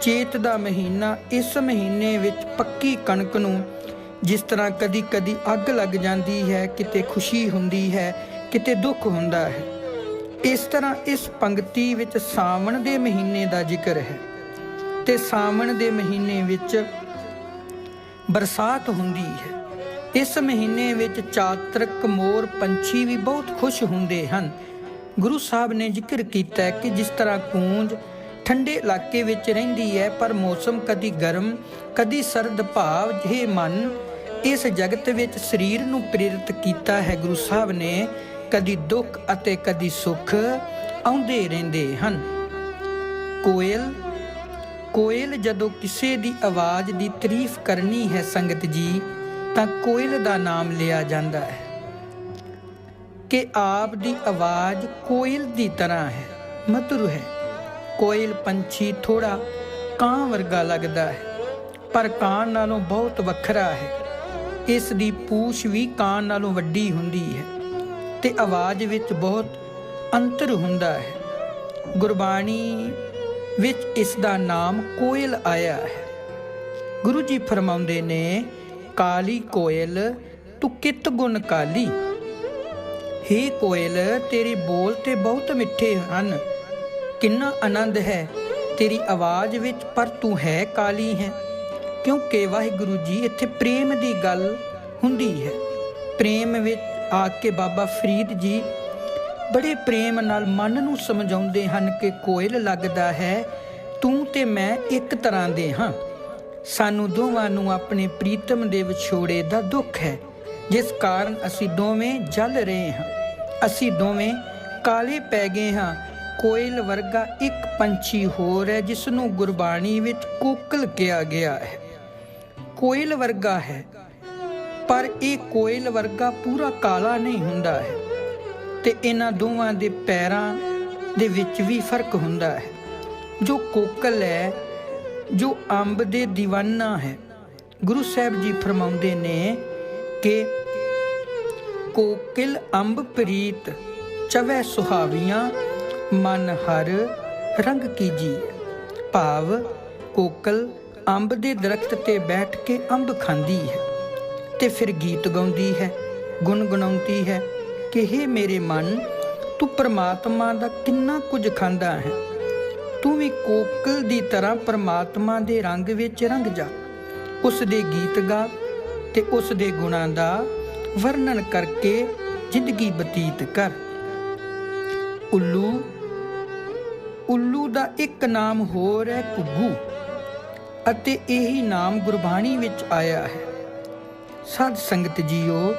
Speaker 1: ਚੇਤ ਦਾ ਮਹੀਨਾ ਇਸ ਮਹੀਨੇ ਵਿੱਚ ਪੱਕੀ ਕਣਕ ਨੂੰ ਜਿਸ ਤਰ੍ਹਾਂ ਕਦੀ ਕਦੀ ਅੱਗ ਲੱਗ ਜਾਂਦੀ ਹੈ, ਕਿਤੇ ਖੁਸ਼ੀ ਹੁੰਦੀ ਹੈ, ਕਿਤੇ ਦੁੱਖ ਹੁੰਦਾ ਹੈ। ਇਸ ਤਰ੍ਹਾਂ ਇਸ ਪੰਕਤੀ ਵਿੱਚ ਸਾਵਣ ਦੇ ਮਹੀਨੇ ਦਾ ਜ਼ਿਕਰ ਹੈ ਤੇ ਸਾਵਣ ਦੇ ਮਹੀਨੇ ਵਿੱਚ ਬਰਸਾਤ ਹੁੰਦੀ ਹੈ। ਇਸ ਮਹੀਨੇ ਵਿੱਚ ਚਾਤਰਕ ਮੋਰ ਪੰਛੀ ਵੀ ਬਹੁਤ ਖੁਸ਼ ਹੁੰਦੇ ਹਨ। ਗੁਰੂ ਸਾਹਿਬ ਨੇ ਜ਼ਿਕਰ ਕੀਤਾ ਕਿ ਜਿਸ ਤਰ੍ਹਾਂ ਕੂੰਜ ਠੰਡੇ ਇਲਾਕੇ ਵਿੱਚ ਰਹਿੰਦੀ ਹੈ, ਪਰ ਮੌਸਮ ਕਦੀ ਗਰਮ, ਕਦੀ ਸਰਦ ਭਾਵ ਜੇ ਮਨ ਇਸ ਜਗਤ ਵਿੱਚ ਸਰੀਰ ਨੂੰ ਪ੍ਰੇਰਿਤ ਕੀਤਾ ਹੈ, ਗੁਰੂ ਸਾਹਿਬ ਨੇ ਕਦੀ ਦੁੱਖ ਅਤੇ ਕਦੀ ਸੁੱਖ ਆਉਂਦੇ ਰਹਿੰਦੇ ਹਨ। ਕੋਇਲ ਕੋਇਲ ਜਦੋਂ ਕਿਸੇ ਦੀ ਆਵਾਜ਼ ਦੀ ਤਾਰੀਫ ਕਰਨੀ ਹੈ ਸੰਗਤ ਜੀ, ਤਾਂ ਕੋਇਲ ਦਾ ਨਾਮ ਲਿਆ ਜਾਂਦਾ ਹੈ ਕਿ ਆਪ ਦੀ ਆਵਾਜ਼ ਕੋਇਲ ਦੀ ਤਰ੍ਹਾਂ ਹੈ, ਮਧੁਰ ਹੈ। ਕੋਇਲ ਪੰਛੀ ਥੋੜਾ ਕਾਂ ਵਰਗਾ ਲੱਗਦਾ ਹੈ, ਪਰ ਕਾਂ ਨਾਲੋਂ ਬਹੁਤ ਵੱਖਰਾ ਹੈ। ਇਸ ਦੀ ਪੂਛ ਵੀ ਕਾਂ ਨਾਲੋਂ ਵੱਡੀ ਹੁੰਦੀ ਹੈ ਤੇ ਆਵਾਜ਼ ਵਿੱਚ ਬਹੁਤ ਅੰਤਰ ਹੁੰਦਾ ਹੈ। ਗੁਰਬਾਣੀ ਵਿੱਚ ਇਸ ਦਾ ਨਾਮ ਕੋਇਲ ਆਇਆ ਹੈ। ਗੁਰੂ ਜੀ ਫਰਮਾਉਂਦੇ ਨੇ, ਕਾਲੀ ਕੋਇਲ, ਤੂੰ ਕਿਤ ਗੁਣ ਕਾਲੀ? ਹੇ ਕੋਇਲ, ਤੇਰੇ ਬੋਲ ਤੇ ਬਹੁਤ ਮਿੱਠੇ ਹਨ। ਕਿੰਨਾ ਆਨੰਦ ਹੈ ਤੇਰੀ ਆਵਾਜ਼ ਵਿੱਚ, ਪਰ ਤੂੰ ਹੈ ਕਾਲੀ ਹੈ। ਕਿਉਂਕਿ ਵਾਹਿਗੁਰੂ ਜੀ ਇੱਥੇ ਪ੍ਰੇਮ ਦੀ ਗੱਲ ਹੁੰਦੀ ਹੈ। ਪ੍ਰੇਮ ਵਿੱਚ ਆ ਕੇ ਬਾਬਾ ਫਰੀਦ ਜੀ ਬੜੇ ਪ੍ਰੇਮ ਨਾਲ ਮਨ ਨੂੰ ਸਮਝਾਉਂਦੇ ਹਨ ਕਿ ਕੋਇਲ ਲੱਗਦਾ ਹੈ, ਤੂੰ ਤੇ ਮੈਂ ਇੱਕ ਤਰ੍ਹਾਂ ਦੇ ਹਾਂ। ਸਾਨੂੰ ਦੋਵਾਂ ਨੂੰ ਆਪਣੇ ਪ੍ਰੀਤਮ ਦੇ ਵਿਛੋੜੇ ਦਾ ਦੁੱਖ ਹੈ, ਜਿਸ ਕਾਰਨ ਅਸੀਂ ਦੋਵੇਂ ਜਲ ਰਹੇ ਹਾਂ। ਅਸੀਂ ਦੋਵੇਂ ਕਾਲੇ ਪੈ ਗਏ ਹਾਂ। ਕੋਇਲ ਵਰਗਾ ਇੱਕ ਪੰਛੀ ਹੋਰ ਹੈ ਜਿਸ ਨੂੰ ਗੁਰਬਾਣੀ ਵਿੱਚ ਕੋਕਲ ਕਿਹਾ ਗਿਆ ਹੈ। ਕੋਇਲ ਵਰਗਾ ਹੈ। ਪਰ ਇਹ ਕੋਇਲ ਵਰਗਾ ਪੂਰਾ ਕਾਲਾ ਨਹੀਂ ਹੁੰਦਾ ਹੈ ਤੇ ਇਹਨਾਂ ਦੋਵਾਂ ਦੇ ਪੈਰਾਂ ਦੇ ਵਿੱਚ ਵੀ ਫ਼ਰਕ ਹੁੰਦਾ ਹੈ। ਜੋ ਕੋਕਲ ਹੈ, ਜੋ ਅੰਬ ਦੇ دیਵਾਨਾ ਹੈ, ਗੁਰੂ ਸਾਹਿਬ ਜੀ ਫਰਮਾਉਂਦੇ ਨੇ ਕਿ ਕੋਕਿਲ ਅੰਬ ਪ੍ਰੀਤ ਚਵੈ ਸੁਹਾਵੀਆਂ, ਮਨ ਹਰ ਰੰਗ ਕੀਜੀ ਭਾਵ ਕੋਕਲ ਅੰਬ ਦੇ ਦਰਖਤ ਤੇ ਬੈਠ ਕੇ ਅੰਬ ਖਾਂਦੀ ਹੈ ਤੇ ਫਿਰ ਗੀਤ ਗਾਉਂਦੀ ਹੈ ਗੁੰਗਣਾਉਂਦੀ ਹੈ ਕਿ हे ਮੇਰੇ ਮਨ, ਤੂੰ ਪਰਮਾਤਮਾ ਦਾ ਕਿੰਨਾ ਕੁਝ ਖਾਂਦਾ ਹੈ। ਤੂੰ ਵੀ ਕੋਕਲ ਦੀ ਤਰ੍ਹਾਂ ਪ੍ਰਮਾਤਮਾ ਦੇ ਰੰਗ ਵਿੱਚ ਰੰਗ ਜਾ। ਉਸ ਦੇ ਗੀਤ ਗਾ ਤੇ ਉਸ ਦੇ ਗੁਣਾਂ ਦਾ ਵਰਣਨ ਕਰਕੇ ਜ਼ਿੰਦਗੀ ਬਤੀਤ ਕਰ। ਉੱਲੂ ਉੱਲੂ ਦਾ ਇੱਕ ਨਾਮ ਹੋਰ ਹੈ ਕੁੱਗੂ ਅਤੇ ਇਹੀ ਨਾਮ ਗੁਰਬਾਣੀ ਵਿੱਚ ਆਇਆ ਹੈ। ਸਾਧ ਸੰਗਤ ਜੀਓ,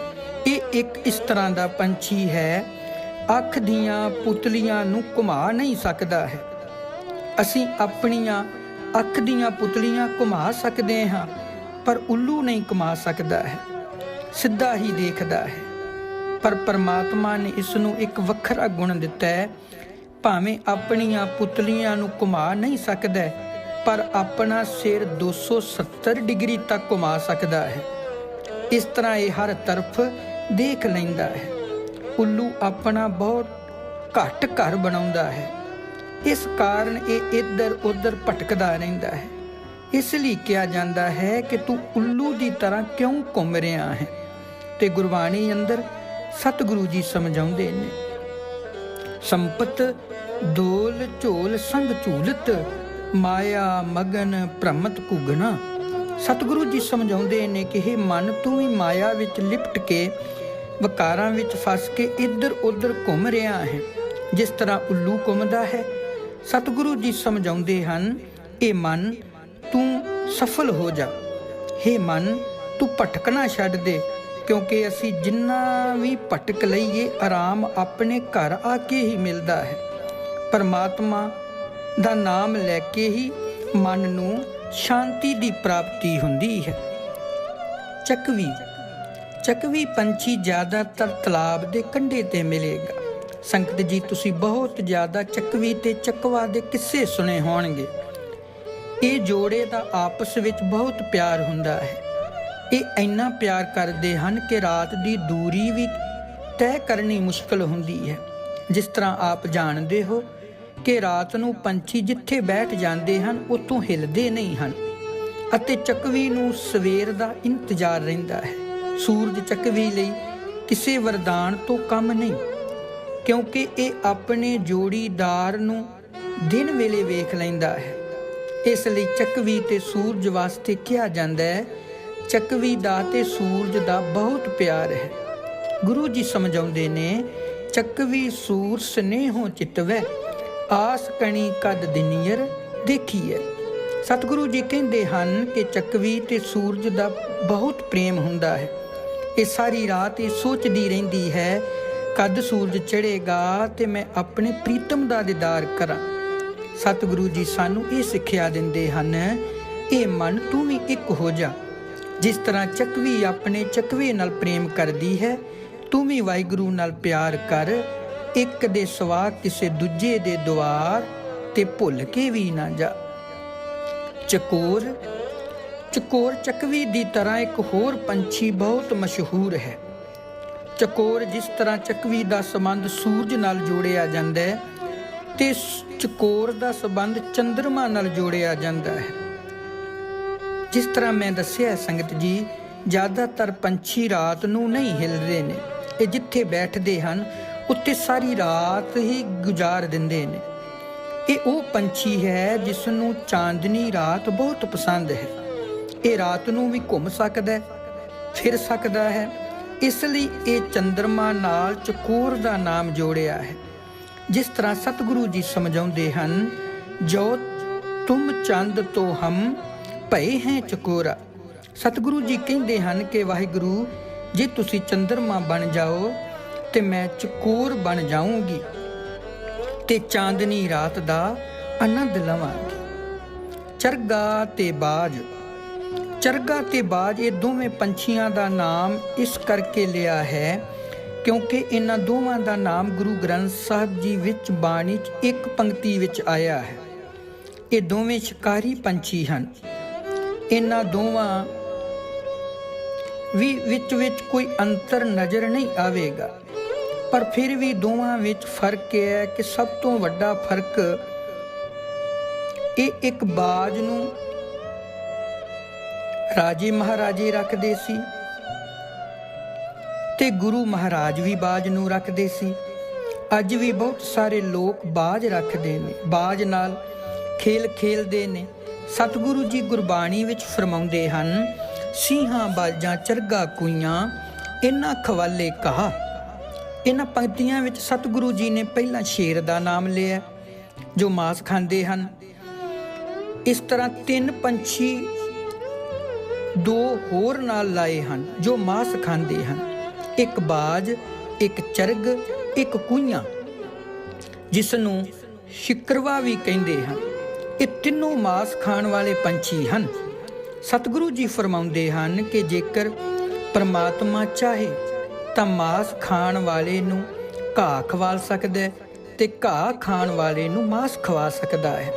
Speaker 1: ਇਹ ਇੱਕ ਇਸ ਤਰ੍ਹਾਂ ਦਾ ਪੰਛੀ ਹੈ, ਅੱਖ ਦੀਆਂ ਪੁਤਲੀਆਂ ਨੂੰ ਘੁਮਾ ਨਹੀਂ ਸਕਦਾ ਹੈ। ਅਸੀਂ ਆਪਣੀਆਂ ਅੱਖ ਦੀਆਂ ਪੁਤਲੀਆਂ ਘੁਮਾ ਸਕਦੇ ਹਾਂ, ਪਰ ਉੱਲੂ ਨਹੀਂ ਘੁਮਾ ਸਕਦਾ ਹੈ। ਸਿੱਧਾ ਹੀ ਦੇਖਦਾ ਹੈ। ਪਰ ਪਰਮਾਤਮਾ ਨੇ ਇਸ ਨੂੰ ਇੱਕ ਵੱਖਰਾ ਗੁਣ ਦਿੱਤਾ ਹੈ, ਭਾਵੇਂ ਆਪਣੀਆਂ ਪੁਤਲੀਆਂ ਨੂੰ ਘੁਮਾ ਨਹੀਂ ਸਕਦਾ ਪਰ ਆਪਣਾ ਸਿਰ 270 ਡਿਗਰੀ ਤੱਕ ਘੁਮਾ ਸਕਦਾ ਹੈ। ਇਸ ਤਰ੍ਹਾਂ ਇਹ ਹਰ ਤਰਫ ਦੇਖ ਲੈਂਦਾ ਹੈ। ਉੱਲੂ ਆਪਣਾ ਬਹੁਤ ਘੱਟ ਘਰ ਬਣਾਉਂਦਾ ਹੈ। ਇਸ ਕਾਰਨ ਇਹ ਇੱਧਰ ਉੱਧਰ ਭਟਕਦਾ ਰਹਿੰਦਾ ਹੈ। ਇਸ ਲਈ ਕਿਹਾ ਜਾਂਦਾ ਹੈ ਕਿ ਤੂੰ ਉੱਲੂ ਦੀ ਤਰ੍ਹਾਂ ਕਿਉਂ ਘੁੰਮ ਰਿਹਾ ਹੈ ਤੇ ਗੁਰਬਾਣੀ ਅੰਦਰ ਸਤਿਗੁਰੂ ਜੀ ਸਮਝਾਉਂਦੇ ਨੇ। ਸੰਪਤ ਦੋਲ ਝੋਲ, ਸੰਗ ਝੂਲਤ ਮਾਇਆ, ਮਗਨ, ਭ੍ਰਮਤ ਕੁਗਣਾ ਸਤਿਗੁਰੂ ਜੀ ਸਮਝਾਉਂਦੇ ਨੇ ਕਿ ਇਹ ਮਨ, ਤੂੰ ਵੀ ਮਾਇਆ ਵਿੱਚ ਲਿਪਟ ਕੇ ਵਕਾਰਾਂ ਵਿੱਚ ਫਸ ਕੇ ਇੱਧਰ ਉੱਧਰ ਘੁੰਮ ਰਿਹਾ ਹੈ, ਜਿਸ ਤਰ੍ਹਾਂ ਉੱਲੂ ਘੁੰਮਦਾ ਹੈ। ਸਤਿਗੁਰੂ ਜੀ ਸਮਝਾਉਂਦੇ ਹਨ, ਇਹ ਮਨ, ਤੂੰ ਸਫਲ ਹੋ ਜਾ। हे ਮਨ, ਤੂੰ ਭਟਕਣਾ ਛੱਡ ਦੇ, ਕਿਉਂਕਿ ਅਸੀਂ ਜਿੰਨਾ ਵੀ ਭਟਕ ਲਈਏ, ਆਰਾਮ ਆਪਣੇ ਘਰ ਆ ਕੇ ਹੀ ਮਿਲਦਾ ਹੈ। ਪਰਮਾਤਮਾ ਦਾ ਨਾਮ ਲੈ ਕੇ ਹੀ ਮਨ ਨੂੰ ਸ਼ਾਂਤੀ ਦੀ ਪ੍ਰਾਪਤੀ ਹੁੰਦੀ ਹੈ। ਚੱਕਵੀ। ਚੱਕਵੀ ਪੰਛੀ ਜ਼ਿਆਦਾਤਰ ਤਲਾਬ ਦੇ ਕੰਢੇ ਤੇ ਮਿਲੇਗਾ। ਸੰਗਤ ਜੀ, ਤੁਸੀਂ ਬਹੁਤ ਜ਼ਿਆਦਾ ਚੱਕਵੀ ਤੇ ਚੱਕਵਾ ਦੇ ਕਿੱਸੇ ਸੁਣੇ ਹੋਣਗੇ। ਇਹ ਜੋੜੇ ਦਾ ਆਪਸ ਵਿੱਚ ਬਹੁਤ ਪਿਆਰ ਹੁੰਦਾ ਹੈ। ਇਹ ਇੰਨਾ ਪਿਆਰ ਕਰਦੇ ਹਨ ਕਿ ਰਾਤ ਦੀ ਦੂਰੀ ਵੀ ਤੈਅ ਕਰਨੀ ਮੁਸ਼ਕਲ ਹੁੰਦੀ ਹੈ। ਜਿਸ ਤਰ੍ਹਾਂ ਆਪ ਜਾਣਦੇ ਹੋ ਕਿ ਰਾਤ ਨੂੰ ਪੰਛੀ ਜਿੱਥੇ ਬੈਠ ਜਾਂਦੇ ਹਨ, ਉੱਥੋਂ ਹਿਲਦੇ ਨਹੀਂ ਹਨ ਅਤੇ ਚੱਕਵੀ ਨੂੰ ਸਵੇਰ ਦਾ ਇੰਤਜ਼ਾਰ ਰਹਿੰਦਾ ਹੈ। ਸੂਰਜ ਚੱਕਵੀ ਲਈ ਕਿਸੇ ਵਰਦਾਨ ਤੋਂ ਕਮ ਨਹੀਂ, ਕਿਉਂਕਿ ਇਹ ਆਪਣੇ ਜੋੜੀਦਾਰ ਨੂੰ ਦਿਨ ਵੇਲੇ ਵੇਖ ਲੈਂਦਾ ਹੈ। ਇਸ ਲਈ ਚੱਕਵੀ ਤੇ ਸੂਰਜ ਵਾਸਤੇ ਕਿਹਾ ਜਾਂਦਾ ਹੈ, ਚੱਕਵੀ ਦਾ ਤੇ ਸੂਰਜ ਦਾ ਬਹੁਤ ਪਿਆਰ ਹੈ। ਗੁਰੂ ਜੀ ਸਮਝਾਉਂਦੇ ਨੇ, ਚੱਕਵੀ ਸੂਰ ਸਨੇਹੋਂ ਚਿਤਵੈ ਆਸ ਕਣੀ ਕਦ ਦਿਨੀਰ ਦੇਖੀਏ ਸਤਿਗੁਰੂ ਜੀ ਕਹਿੰਦੇ ਹਨ ਕਿ ਚੱਕਵੀ ਤੇ ਸੂਰਜ ਦਾ ਬਹੁਤ ਪ੍ਰੇਮ ਹੁੰਦਾ ਹੈ। ਇਹ ਸਾਰੀ ਰਾਤ ਇਹ ਸੋਚਦੀ ਰਹਿੰਦੀ ਹੈ, ਕਦ ਸੂਰਜ ਚੜ੍ਹੇਗਾ ਤੇ ਮੈਂ ਆਪਣੇ ਪ੍ਰੀਤਮ ਦਾ ਦੀਦਾਰ ਕਰਾਂ। ਸਤਿਗੁਰੂ ਜੀ ਸਾਨੂੰ ਇਹ ਸਿੱਖਿਆ ਦਿੰਦੇ ਹਨ, ਇਹ ਮਨ ਤੂੰ ਵੀ ਇੱਕ ਹੋ ਜਾ। ਜਿਸ ਤਰ੍ਹਾਂ ਚੱਕਵੀ ਆਪਣੇ ਚੱਕਵੇ ਨਾਲ ਪ੍ਰੇਮ ਕਰਦੀ ਹੈ, ਤੂੰ ਵੀ ਵਾਹਿਗੁਰੂ ਨਾਲ ਪਿਆਰ ਕਰ ਇੱਕ ਦੇ ਸਵਾ ਕਿਸੇ ਦੂਜੇ ਦੇ ਦੁਆਰ ਤੇ ਭੁੱਲ ਕੇ ਵੀ ਨਾ ਜਾ। ਚਕੋਰ ਚਕੋਰ ਚਕਵੀ ਦੀ ਤਰ੍ਹਾਂ ਇੱਕ ਹੋਰ ਪੰਛੀ ਬਹੁਤ ਮਸ਼ਹੂਰ ਹੈ। ਚਕੋਰ ਜਿਸ ਤਰ੍ਹਾਂ ਚਕਵੀ ਦਾ ਸੰਬੰਧ ਸੂਰਜ ਨਾਲ ਜੋੜਿਆ ਜਾਂਦਾ ਹੈ ਤੇ ਚਕੋਰ ਦਾ ਸੰਬੰਧ ਚੰ드ਰਮਾ ਨਾਲ ਜੋੜਿਆ ਜਾਂਦਾ ਹੈ। ਜਿਸ ਤਰ੍ਹਾਂ ਮੈਂ ਦੱਸਿਆ ਸੰਗਤ ਜੀ, ਜ਼ਿਆਦਾਤਰ ਪੰਛੀ ਰਾਤ ਨੂੰ ਨਹੀਂ ਹਿਲਦੇ ਨੇ। ਇਹ ਜਿੱਥੇ ਬੈਠਦੇ ਹਨ ਉੱਤੇ ਸਾਰੀ ਰਾਤ ਹੀ ਗੁਜ਼ਾਰ ਦਿੰਦੇ ਨੇ। ਇਹ ਉਹ ਪੰਛੀ ਹੈ ਜਿਸ ਨੂੰ ਚਾਂਦਨੀ ਰਾਤ ਬਹੁਤ ਪਸੰਦ ਹੈ। ਇਹ ਰਾਤ ਨੂੰ ਵੀ ਘੁੰਮ ਸਕਦਾ ਹੈ, ਫਿਰ ਸਕਦਾ ਹੈ। ਇਸ ਲਈ ਇਹ ਚੰ드ਰਮਾ ਨਾਲ ਚਕੋਰ ਦਾ ਨਾਮ ਜੋੜਿਆ ਹੈ। ਜਿਸ ਤਰ੍ਹਾਂ ਸਤਿਗੁਰੂ ਜੀ ਸਮਝਾਉਂਦੇ ਹਨ, ਜੋ ਤੁਮ ਚੰਦ ਤੋਂ ਹਮ ਭਏ ਹੈ ਚਕੋਰਾ। ਸਤਿਗੁਰੂ ਜੀ ਕਹਿੰਦੇ ਹਨ ਕਿ ਵਾਹਿਗੁਰੂ, ਜੇ ਤੁਸੀਂ ਚੰ드ਰਮਾ ਬਣ ਜਾਓ ਤੇ ਮੈਂ ਚਕੋਰ ਬਣ ਜਾਊਂਗੀ ਤੇ ਚਾਂਦਨੀ ਰਾਤ ਦਾ ਆਨੰਦ ਲਵਾਂਗੇ। ਚਰਗਾ ਤੇ ਬਾਜ, ਚਰਗਾ ਤੇ ਬਾਜ ਇਹ ਦੋਵੇਂ ਪੰਛੀਆਂ ਦਾ ਨਾਮ ਇਸ ਕਰਕੇ ਲਿਆ ਹੈ ਕਿਉਂਕਿ ਇਹਨਾਂ ਦੋਵਾਂ ਦਾ ਨਾਮ ਗੁਰੂ ਗ੍ਰੰਥ ਸਾਹਿਬ ਜੀ ਵਿੱਚ ਬਾਣੀ 'ਚ ਇੱਕ ਪੰਕਤੀ ਵਿੱਚ ਆਇਆ ਹੈ। ਇਹ ਦੋਵੇਂ ਸ਼ਿਕਾਰੀ ਪੰਛੀ ਹਨ। ਇਹਨਾਂ ਦੋਵਾਂ ਵੀ ਵਿੱਚ ਵਿੱਚ ਕੋਈ ਅੰਤਰ ਨਜ਼ਰ ਨਹੀਂ ਆਵੇਗਾ। ਪਰ ਫਿਰ ਵੀ ਦੋਵਾਂ ਵਿੱਚ ਫ਼ਰਕ ਇਹ ਹੈ ਕਿ ਸਭ ਤੋਂ ਵੱਡਾ ਫ਼ਰਕ ਇਹ ਇੱਕ ਬਾਜ ਨੂੰ ਰਾਜੇ ਮਹਾਰਾਜੇ ਰੱਖਦੇ ਸੀ ਤੇ ਗੁਰੂ ਮਹਾਰਾਜ ਵੀ ਬਾਜ ਨੂੰ ਰੱਖਦੇ ਸੀ। ਅੱਜ ਵੀ ਬਹੁਤ ਸਾਰੇ ਲੋਕ ਬਾਜ ਰੱਖਦੇ ਨੇ, ਬਾਜ ਨਾਲ ਖੇਲ ਖੇਲਦੇ ਨੇ। ਸਤਿਗੁਰੂ ਜੀ ਗੁਰਬਾਣੀ ਵਿੱਚ ਫਰਮਾਉਂਦੇ ਹਨ ਸੀਹਾਂ ਬਾਜਾਂ ਚਰਗਾ ਕੁਈਆਂ, ਇਹਨਾਂ ਖਵਾਲੇ ਕਹਾ। ਇਹਨਾਂ ਪੰਕਤੀਆਂ ਵਿੱਚ ਸਤਿਗੁਰੂ ਜੀ ਨੇ ਪਹਿਲਾਂ ਸ਼ੇਰ ਦਾ ਨਾਮ ਲਿਆ, ਜੋ ਮਾਸ ਖਾਂਦੇ ਹਨ। ਇਸ ਤਰ੍ਹਾਂ ਤਿੰਨ ਪੰਛੀ ਦੋ ਹੋਰ ਨਾਲ ਲਾਏ ਹਨ, ਜੋ ਮਾਸ ਖਾਂਦੇ ਹਨ। ਇੱਕ ਬਾਜ, ਇੱਕ ਚਰਗ, ਇੱਕ ਕੁਈਆਂ ਜਿਸ ਨੂੰ ਸ਼ਿਕਰਵਾ ਵੀ ਕਹਿੰਦੇ ਹਨ। ਇਹ ਤਿੰਨੋਂ ਮਾਸ ਖਾਣ ਵਾਲੇ ਪੰਛੀ ਹਨ। ਸਤਿਗੁਰੂ ਜੀ ਫਰਮਾਉਂਦੇ ਹਨ ਕਿ ਜੇਕਰ ਪਰਮਾਤਮਾ ਚਾਹੇ ਤਾਂ ਮਾਸ ਖਾਣ ਵਾਲੇ ਨੂੰ ਘਾਹ ਖਵਾ ਸਕਦਾ ਹੈ ਤੇ ਘਾਹ ਖਾਣ ਵਾਲੇ ਨੂੰ ਮਾਸ ਖਵਾ ਸਕਦਾ ਹੈ।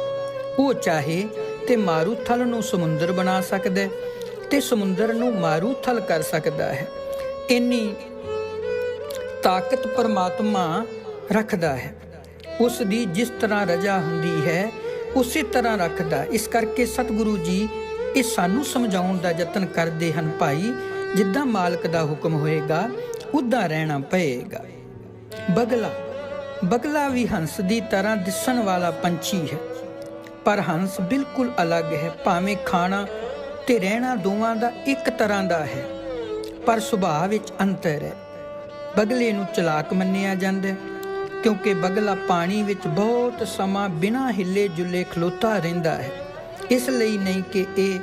Speaker 1: ਉਹ ਚਾਹੇ ਤੇ ਮਾਰੂਥਲ ਨੂੰ ਸਮੁੰਦਰ ਬਣਾ ਸਕਦਾ ਹੈ ਤੇ ਸਮੁੰਦਰ ਨੂੰ ਮਾਰੂਥਲ ਕਰ ਸਕਦਾ ਹੈ। ਇੰਨੀ ਤਾਕਤ ਪਰਮਾਤਮਾ ਰੱਖਦਾ ਹੈ। ਉਸ ਦੀ ਜਿਸ ਤਰ੍ਹਾਂ ਰਜਾ ਹੁੰਦੀ ਹੈ, ਉਸੇ ਤਰ੍ਹਾਂ ਰੱਖਦਾ ਇਸ ਕਰਕੇ ਸਤਿਗੁਰੂ ਜੀ ਇਹ ਸਾਨੂੰ ਸਮਝਾਉਣ ਦਾ ਯਤਨ ਕਰਦੇ ਹਨ ਭਾਈ, ਜਿੱਦਾਂ ਮਾਲਕ ਦਾ ਹੁਕਮ ਹੋਏਗਾ, ਉਦਾਂ ਰਹਿਣਾ ਪਏਗਾ। ਬਗਲਾ। ਬਗਲਾ ਵੀ ਹੰਸ ਦੀ ਤਰ੍ਹਾਂ ਦਿਸਣ ਵਾਲਾ ਪੰਛੀ ਹੈ। ਪਰ ਹੰਸ ਬਿਲਕੁਲ ਅਲੱਗ ਹੈ, ਭਾਵੇਂ ਖਾਣਾ ਤੇ ਰਹਿਣਾ ਦੋਵਾਂ ਦਾ ਇੱਕ ਤਰ੍ਹਾਂ ਦਾ ਹੈ, ਪਰ ਸੁਭਾਅ ਵਿੱਚ ਅੰਤਰ ਹੈ। ਬਗਲੇ ਨੂੰ ਚਲਾਕ ਮੰਨਿਆ ਜਾਂਦਾ ਹੈ, ਕਿਉਂਕਿ ਬਗਲਾ ਪਾਣੀ ਵਿੱਚ ਬਹੁਤ ਸਮਾਂ ਬਿਨਾਂ ਹਿੱਲੇ ਜੁਲੇ ਖਲੋਤਾ ਰਹਿੰਦਾ ਹੈ। ਇਸ ਲਈ ਨਹੀਂ ਕਿ ਇਹ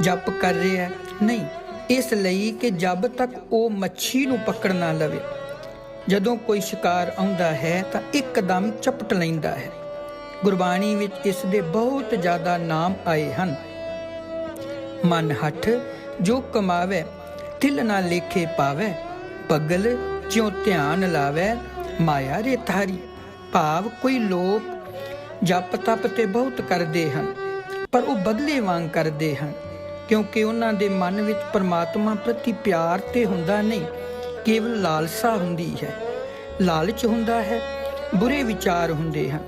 Speaker 1: ਜਪ ਕਰ ਰਿਹਾ ਹੈ। ਨਹੀਂ, ਇਸ ਲਈ ਕਿ ਜਬ ਤੱਕ ਉਹ ਮੱਛੀ ਨੂੰ ਪਕੜ ਨਾ ਲਵੇ। ਜਦੋਂ ਕੋਈ ਸ਼ਿਕਾਰ ਆਉਂਦਾ ਹੈ ਤਾਂ ਇੱਕਦਮ ਚਪਟ ਲੈਂਦਾ ਹੈ। ਗੁਰਬਾਣੀ ਵਿੱਚ ਇਸ ਦੇ ਬਹੁਤ ਜ਼ਿਆਦਾ ਨਾਮ ਆਏ ਹਨ। ਮਨ ਹੱਠ ਜੋ ਕਮਾਵੇ, ਤਿਲ ਨਾ ਲੇਖੇ ਪਾਵੇ, ਪਗਲ ਜਿਉ ਧਿਆਨ ਲਾਵੇ, ਮਾਇਆ ਰੇ ਤਾਰੀ ਭਾਵ ਕੋਈ ਲੋਕ ਜਪ ਤਪ ਤੇ ਬਹੁਤ ਕਰਦੇ ਹਨ। ਪਰ ਉਹ ਬਦਲੇ ਵਾਂਗ ਕਰਦੇ ਹਨ, ਕਿਉਂਕਿ ਉਹਨਾਂ ਦੇ ਮਨ ਵਿੱਚ ਪਰਮਾਤਮਾ ਪ੍ਰਤੀ ਪਿਆਰ ਤੇ ਹੁੰਦਾ ਨਹੀਂ, ਕੇਵਲ ਲਾਲਸਾ ਹੁੰਦੀ ਹੈ। ਲਾਲਚ ਹੁੰਦਾ ਹੈ, ਬੁਰੇ ਵਿਚਾਰ ਹੁੰਦੇ ਹਨ,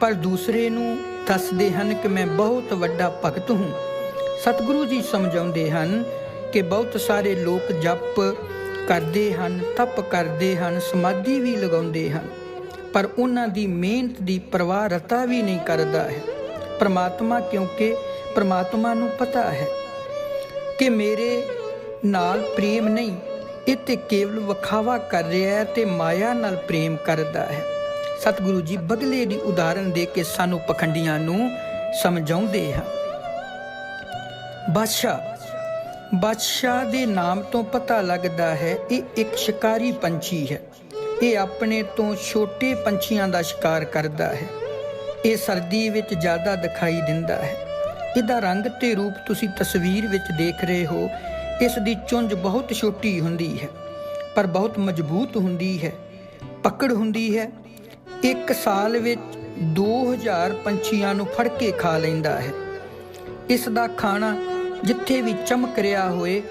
Speaker 1: ਪਰ ਦੂਸਰੇ ਨੂੰ ਦੱਸਦੇ ਹਨ ਕਿ ਮੈਂ ਬਹੁਤ ਵੱਡਾ ਭਗਤ ਹੂੰ। ਸਤਿਗੁਰੂ ਜੀ ਸਮਝਾਉਂਦੇ ਹਨ ਕਿ ਬਹੁਤ ਸਾਰੇ ਲੋਕ ਜਪ ਕਰਦੇ ਹਨ, ਤਪ ਕਰਦੇ ਹਨ, ਸਮਾਧੀ ਵੀ ਲਗਾਉਂਦੇ ਹਨ, ਪਰ ਉਹਨਾਂ ਦੀ ਮਿਹਨਤ ਦੀ ਪਰਵਾਹ ਰਤਾ ਵੀ ਨਹੀਂ ਕਰਦਾ ਹੈ। ਪ੍ਰਮਾਤਮਾ ਕਿਉਂਕਿ ਪ੍ਰਮਾਤਮਾ ਨੂੰ ਪਤਾ ਹੈ ਕਿ ਮੇਰੇ ਨਾਲ ਪ੍ਰੇਮ ਨਹੀਂ, ਇਹ ਤੇ ਕੇਵਲ ਵਖਾਵਾ ਕਰ ਰਿਹਾ ਹੈ ਤੇ ਮਾਇਆ ਨਾਲ ਪ੍ਰੇਮ ਕਰਦਾ ਹੈ। ਸਤਿਗੁਰੂ ਜੀ ਬਗਲੇ ਦੀ ਉਦਾਹਰਣ ਦੇ ਕੇ ਸਾਨੂੰ ਪਖੰਡੀਆਂ ਨੂੰ ਸਮਝਾਉਂਦੇ ਹਨ ਬਾਦਸ਼ਾਹ ਬਾਦਸ਼ਾਹ ਦੇ ਨਾਮ ਤੋਂ ਪਤਾ ਲੱਗਦਾ ਹੈ, ਇਹ ਇੱਕ ਸ਼ਿਕਾਰੀ ਪੰਛੀ ਹੈ। ਇਹ ਆਪਣੇ ਤੋਂ ਛੋਟੇ ਪੰਛੀਆਂ ਦਾ ਸ਼ਿਕਾਰ ਕਰਦਾ ਹੈ। ਇਹ ਸਰਦੀ ਵਿੱਚ ਜ਼ਿਆਦਾ ਦਿਖਾਈ ਦਿੰਦਾ ਹੈ। ਇਹਦਾ ਰੰਗ ਤੇ ਰੂਪ ਤੁਸੀਂ ਤਸਵੀਰ ਵਿੱਚ ਦੇਖ ਰਹੇ ਹੋ। ਇਸ ਦੀ ਚੁੰਝ ਬਹੁਤ ਛੋਟੀ ਹੁੰਦੀ ਹੈ, ਪਰ ਬਹੁਤ ਮਜ਼ਬੂਤ ਹੁੰਦੀ ਹੈ। ਪਕੜ ਹੁੰਦੀ ਹੈ। ਇੱਕ ਸਾਲ ਵਿੱਚ 2000 ਪੰਛੀਆਂ ਨੂੰ ਫੜ ਕੇ ਖਾ ਲੈਂਦਾ ਹੈ। ਇਸ ਦਾ ਖਾਣਾ ਜਿੱਥੇ ਵੀ ਚਮਕ ਰਿਹਾ ਹੋਏ,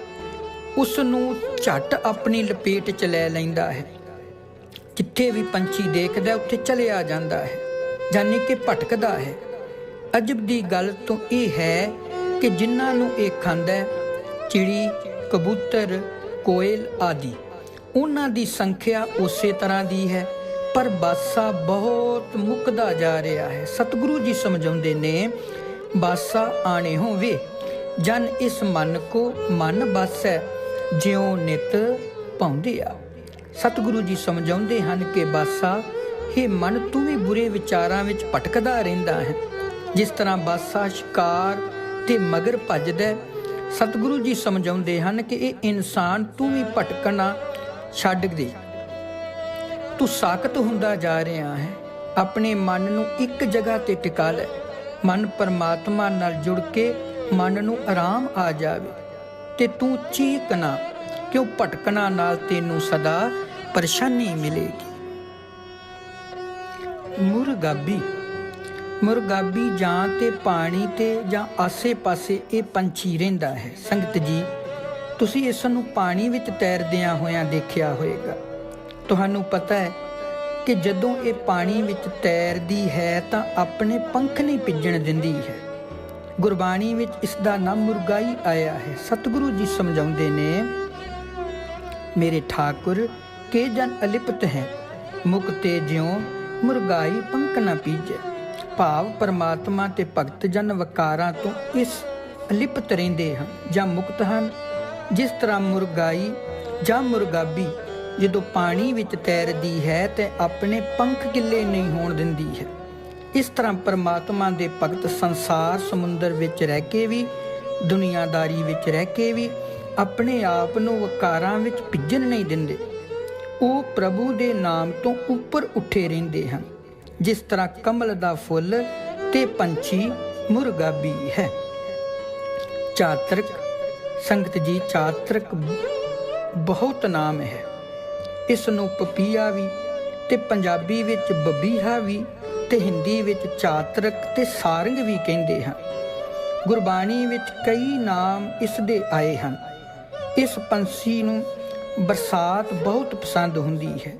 Speaker 1: ਉਸ ਨੂੰ ਝਟ ਆਪਣੀ ਲਪੇਟ 'ਚ ਲੈ ਲੈਂਦਾ ਹੈ। ਜਿੱਥੇ ਵੀ ਪੰਛੀ ਦੇਖਦਾ, ਉੱਥੇ ਚਲਿਆ ਜਾਂਦਾ ਹੈ। ਜਾਨੀ ਕਿ ਭਟਕਦਾ ਹੈ। ਅਜਬ ਦੀ ਗੱਲ ਤੋਂ ਇਹ ਹੈ ਕਿ ਜਿਨ੍ਹਾਂ ਨੂੰ ਇਹ ਖਾਂਦਾ ਚਿੜੀ, ਕਬੂਤਰ, ਕੋਇਲ ਆਦਿ, ਉਹਨਾਂ ਦੀ ਸੰਖਿਆ ਉਸੇ ਤਰ੍ਹਾਂ ਦੀ ਹੈ, ਪਰ ਬਾਸਾ ਬਹੁਤ ਮੁੱਕਦਾ ਜਾ ਰਿਹਾ ਹੈ। ਸਤਿਗੁਰੂ ਜੀ ਸਮਝਾਉਂਦੇ ਨੇ, ਬਾਸਾ ਆਣੇ ਹੋਵੇ ਜਨ ਇਸ ਮਨ ਕੋ ਮਨ ਬਾਸੈ, ਜਿਉ ਨਿਤ ਪਾਉਂਦੇ ਆ। ਸਤਿਗੁਰੂ ਜੀ ਸਮਝਾਉਂਦੇ ਹਨ ਕਿ ਬਾਸਾ ਇਹ ਮਨ ਤੂੰ ਵੀ ਬੁਰੇ ਵਿਚਾਰਾਂ ਵਿੱਚ ਭਟਕਦਾ ਰਹਿੰਦਾ ਹੈ। ਜਿਸ ਤਰ੍ਹਾਂ ਬਾਸਾ ਸ਼ਿਕਾਰ ਤੇ ਮਗਰ ਭੱਜਦਾ ਸਤਿਗੁਰੂ ਜੀ ਸਮਝਾਉਂਦੇ ਹਨ ਕਿ ਇਹ ਇਨਸਾਨ ਤੂੰ ਵੀ ਭਟਕਣਾ ਛੱਡ ਦੇ। ਤੂੰ ਸਾਖਤ ਹੁੰਦਾ ਜਾ ਰਿਹਾ ਹੈ। ਆਪਣੇ ਮਨ ਨੂੰ ਇੱਕ ਜਗ੍ਹਾ ਤੇ ਟਿਕਾ ਲੈ। ਮਨ ਪਰਮਾਤਮਾ ਨਾਲ ਜੁੜ ਕੇ ਮਨ ਨੂੰ ਆਰਾਮ ਆ ਜਾਵੇ ਤੇ ਤੂੰ ਚੀਕਣਾ ਕਿਉਂ ਭਟਕਣਾ ਨਾਲ ਤੈਨੂੰ ਸਦਾ ਪਰੇਸ਼ਾਨੀ ਮਿਲੇਗੀ। ਮੁਰਗਾਬੀ। ਮੁਰਗਾਬੀ ਜਾਂ ਤੇ ਪਾਣੀ ਤੇ ਜਾਂ ਆਸੇ-ਪਾਸੇ ਇਹ ਪੰਛੀ ਰਹਿੰਦਾ ਹੈ। ਸੰਗਤ ਜੀ, ਤੁਸੀਂ ਇਸ ਨੂੰ ਪਾਣੀ ਵਿੱਚ ਤੈਰਦਿਆਂ ਹੋਇਆਂ ਦੇਖਿਆ ਹੋਵੇਗਾ। ਤੁਹਾਨੂੰ ਪਤਾ ਹੈ ਕਿ ਜਦੋਂ ਇਹ ਪਾਣੀ ਵਿੱਚ ਤੈਰਦੀ ਹੈ ਤਾਂ ਆਪਣੇ ਪੰਖ ਨਹੀਂ ਭਿੱਜਣ ਦਿੰਦੀ ਹੈ। ਗੁਰਬਾਣੀ ਵਿੱਚ ਇਸ ਦਾ ਨਾਮ ਮੁਰਗਾਈ ਆਇਆ ਹੈ। ਸਤਿਗੁਰੂ ਜੀ ਸਮਝਾਉਂਦੇ ਨੇ, ਮੇਰੇ ਠਾਕੁਰ, ਕੇ ਜਨ ਅਲਿਪਤ ਹੈ? ਮੁਕਤੇ ਜਿਉ ਮੁਰਗਾਈ ਪੰਖ ਨਾ ਪੀਜੈ। ਭਾਵ ਪਰਮਾਤਮਾ ਤੇ ਭਗਤ ਜਨ ਵਕਾਰਾਂ ਤੋਂ ਇਸ ਅਲਿਪਤ ਰਹਿੰਦੇ ਹਨ ਜਾਂ ਮੁਕਤ ਹਨ। ਜਿਸ ਤਰ੍ਹਾਂ ਮੁਰਗਾਈ ਜਾਂ ਮੁਰਗਾਬੀ ਜਦੋਂ ਪਾਣੀ ਵਿੱਚ ਤੈਰਦੀ ਹੈ ਤੇ ਆਪਣੇ ਪੰਖ ਗਿੱਲੇ ਨਹੀਂ ਹੋਣ ਦਿੰਦੀ ਹੈ। ਇਸ ਤਰ੍ਹਾਂ ਪਰਮਾਤਮਾ ਦੇ ਭਗਤ ਸੰਸਾਰ ਸਮੁੰਦਰ ਵਿੱਚ ਰਹਿ ਕੇ ਵੀ, ਦੁਨੀਆਦਾਰੀ ਵਿੱਚ ਰਹਿ ਕੇ ਵੀ ਆਪਣੇ ਆਪ ਨੂੰ ਵਕਾਰਾਂ ਵਿੱਚ ਭਿੱਜਣ ਨਹੀਂ ਦਿੰਦੇ। ਉਹ ਪ੍ਰਭੂ ਦੇ ਨਾਮ ਤੋਂ ਉੱਪਰ ਉੱਠੇ ਰਹਿੰਦੇ ਹਨ। ਜਿਸ ਤਰ੍ਹਾਂ ਕਮਲ ਦਾ ਫੁੱਲ ਤੇ ਪੰਛੀ ਮੁਰਗਾ ਵੀ ਹੈ। ਚਾਤਰਕ, ਸੰਗਤ ਜੀ ਚਾਤਰਕ ਬਹੁਤ ਨਾਮ ਹੈ। ਇਸ ਨੂੰ ਪਪੀਆ ਵੀ ਤੇ ਪੰਜਾਬੀ ਵਿੱਚ ਬਬੀਹਾ ਵੀ ਤੇ ਹਿੰਦੀ ਵਿੱਚ ਚਾਤਰਕ ਤੇ ਸਾਰੰਗ ਵੀ ਕਹਿੰਦੇ ਹਨ। ਗੁਰਬਾਣੀ ਵਿੱਚ ਕਈ ਨਾਮ ਇਸ ਦੇ ਆਏ ਹਨ। ਇਸ ਪੰਛੀ ਨੂੰ ਬਰਸਾਤ ਬਹੁਤ ਪਸੰਦ ਹੁੰਦੀ ਹੈ।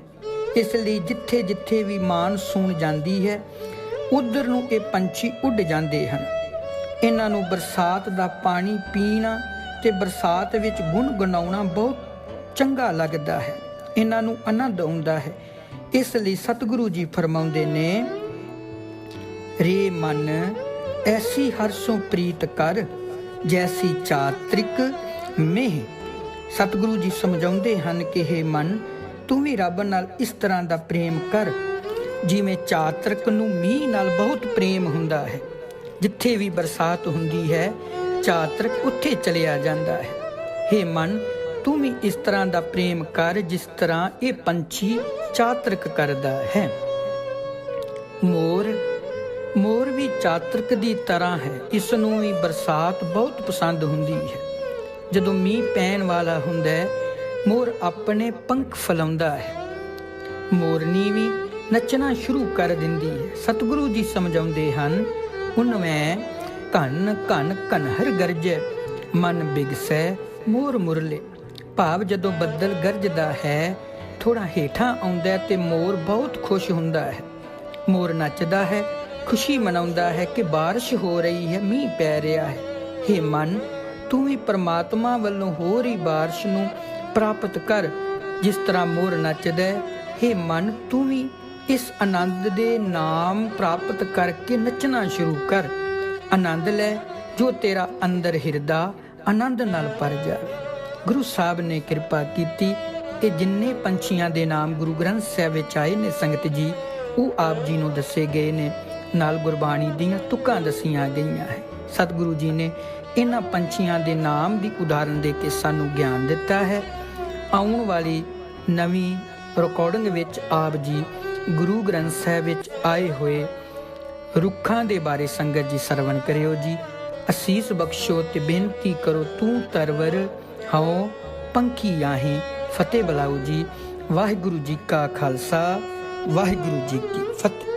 Speaker 1: ਇਸ ਲਈ ਜਿੱਥੇ ਜਿੱਥੇ ਵੀ ਮਾਨਸੂਨ ਜਾਂਦੀ ਹੈ, ਉਧਰ ਨੂੰ ਇਹ ਪੰਛੀ ਉੱਡ ਜਾਂਦੇ ਹਨ। ਇਹਨਾਂ ਨੂੰ ਬਰਸਾਤ ਦਾ ਪਾਣੀ ਪੀਣਾ ਤੇ ਬਰਸਾਤ ਵਿੱਚ ਗੁੰਗਣਾਉਣਾ ਬਹੁਤ ਚੰਗਾ ਲੱਗਦਾ ਹੈ। ਇਹਨਾਂ ਨੂੰ ਆਨੰਦ ਆਉਂਦਾ ਹੈ। ਇਸ ਲਈ ਸਤਿਗੁਰੂ ਜੀ ਫਰਮਾਉਂਦੇ ਨੇ, ਰੇ ਮਨ, ਐਸੀ ਹਰਸੋਂ ਪ੍ਰੀਤ ਕਰ, ਜੈਸੀ ਚਾਤ੍ਰਿਕ ਮਹਿ ਸਤਿਗੁਰੂ ਜੀ ਸਮਝਾਉਂਦੇ ਹਨ ਕਿ हे ਮਨ, ਤੂੰ ਵੀ ਰੱਬ ਨਾਲ ਇਸ ਤਰ੍ਹਾਂ ਦਾ ਪ੍ਰੇਮ ਕਰ, ਜਿਵੇਂ ਚਾਤਰਕ ਨੂੰ ਮੀਂਹ ਨਾਲ ਬਹੁਤ ਪ੍ਰੇਮ ਹੁੰਦਾ ਹੈ। ਜਿੱਥੇ ਵੀ ਬਰਸਾਤ ਹੁੰਦੀ ਹੈ, ਚਾਤਰਕ ਉੱਥੇ ਚਲਿਆ ਜਾਂਦਾ ਹੈ। हे ਮਨ, ਤੂੰ ਵੀ ਇਸ ਤਰ੍ਹਾਂ ਦਾ ਪ੍ਰੇਮ ਕਰ, ਜਿਸ ਤਰ੍ਹਾਂ ਇਹ ਪੰਛੀ ਚਾਤਰਕ ਕਰਦਾ ਹੈ। ਮੋਰ ਮੋਰ ਵੀ ਚਾਤਰਕ ਦੀ ਤਰ੍ਹਾਂ ਹੈ। ਇਸ ਨੂੰ ਵੀ ਬਰਸਾਤ ਬਹੁਤ ਪਸੰਦ ਹੁੰਦੀ ਹੈ। ਜਦੋਂ ਮੀਂਹ ਪੈਣ ਵਾਲਾ ਹੁੰਦਾ ਹੈ ਮੋਰ ਆਪਣੇ ਪੰਖ ਫਲਾਉਂਦਾ ਹੈ ਮੋਰਨੀ ਵੀ ਨੱਚਣਾ ਸ਼ੁਰੂ ਕਰ ਦਿੰਦੀ ਹੈ ਸਤਿਗੁਰੂ ਜੀ ਸਮਝਾਉਂਦੇ ਹਨ ਹੁਣ ਮੈਂ ਘਨ ਘਨ ਘਨਹਰ ਗਰਜੈ ਮਨ ਬਿਗਸੈ ਮੋਰ ਮੁਰਲੇ ਭਾਵ ਜਦੋਂ ਬੱਦਲ ਗਰਜਦਾ ਹੈ ਥੋੜਾ ਹੇਠਾਂ ਆਉਂਦਾ ਹੈ ਤੇ ਮੋਰ ਬਹੁਤ ਖੁਸ਼ ਹੁੰਦਾ ਹੈ ਮੋਰ ਨੱਚਦਾ ਹੈ ਖੁਸ਼ੀ ਮਨਾਉਂਦਾ ਹੈ ਕਿ بارش ਹੋ ਰਹੀ ਹੈ ਮੀਂਹ ਪੈ ਰਿਹਾ ਹੈ हे ਮਨ ਤੂੰ ਵੀ ਪਰਮਾਤਮਾ ਵੱਲੋਂ ਹੋ ਰਹੀ بارش ਨੂੰ ਪ੍ਰਾਪਤ ਕਰ ਜਿਸ ਤਰ੍ਹਾਂ ਮੋਰ ਨੱਚਦਾ ਹੈ हे ਮਨ ਤੂੰ ਵੀ ਇਸ ਆਨੰਦ ਦੇ ਨਾਮ ਪ੍ਰਾਪਤ ਕਰਕੇ ਨੱਚਣਾ ਸ਼ੁਰੂ ਕਰ ਆਨੰਦ ਲੈ ਜੋ ਤੇਰਾ ਅੰਦਰ ਹਿਰਦਾ ਆਨੰਦ ਨਾਲ ਭਰ ਜਾਵੇ ਗੁਰੂ ਸਾਹਿਬ ਨੇ ਕਿਰਪਾ ਕੀਤੀ ਇਹ ਜਿੰਨੇ ਪੰਛੀਆਂ ਦੇ ਨਾਮ ਗੁਰੂ ਗ੍ਰੰਥ ਸਾਹਿਬ ਵਿੱਚ ਆਏ ਨੇ ਸੰਗਤ ਜੀ ਉਹ ਆਪ ਜੀ ਨੂੰ ਦੱਸੇ ਗਏ ਨੇ ਨਾਲ ਗੁਰਬਾਣੀ ਦੀਆਂ ਤੁਕਾਂ ਦਸੀਆਂ ਗਈਆਂ ਹੈ ਸਤਿਗੁਰੂ ਜੀ ਨੇ ਇਹਨਾਂ ਪੰਛੀਆਂ ਦੇ ਨਾਮ ਦੀ ਉਦਾਹਰਨ ਦੇ ਕੇ ਸਾਨੂੰ ਗਿਆਨ ਦਿੱਤਾ ਹੈ। ਆਉਣ ਵਾਲੀ ਨਵੀਂ ਰਿਕਾਰਡਿੰਗ ਵਿੱਚ ਆਪ ਜੀ ਗੁਰੂ ਗ੍ਰੰਥ ਸਾਹਿਬ ਵਿੱਚ ਆਏ ਹੋਏ ਰੁੱਖਾਂ ਦੇ ਬਾਰੇ ਸੰਗਤ ਜੀ ਸਰਵਣ ਕਰਿਓ ਜੀ। ਅਸੀਸ ਬਖਸ਼ੋ ਤੇ ਬੇਨਤੀ ਕਰੋ ਤੂੰ ਤਰਵਰ, ਹਉ, ਪੰਖੀ ਆਹੇ, ਫਤਿਹ ਬਲਾਉ ਜੀ। ਵਾਹਿਗੁਰੂ ਜੀ ਕਾ ਖਾਲਸਾ, ਵਾਹਿਗੁਰੂ ਜੀ ਕੀ ਫਤਿਹ।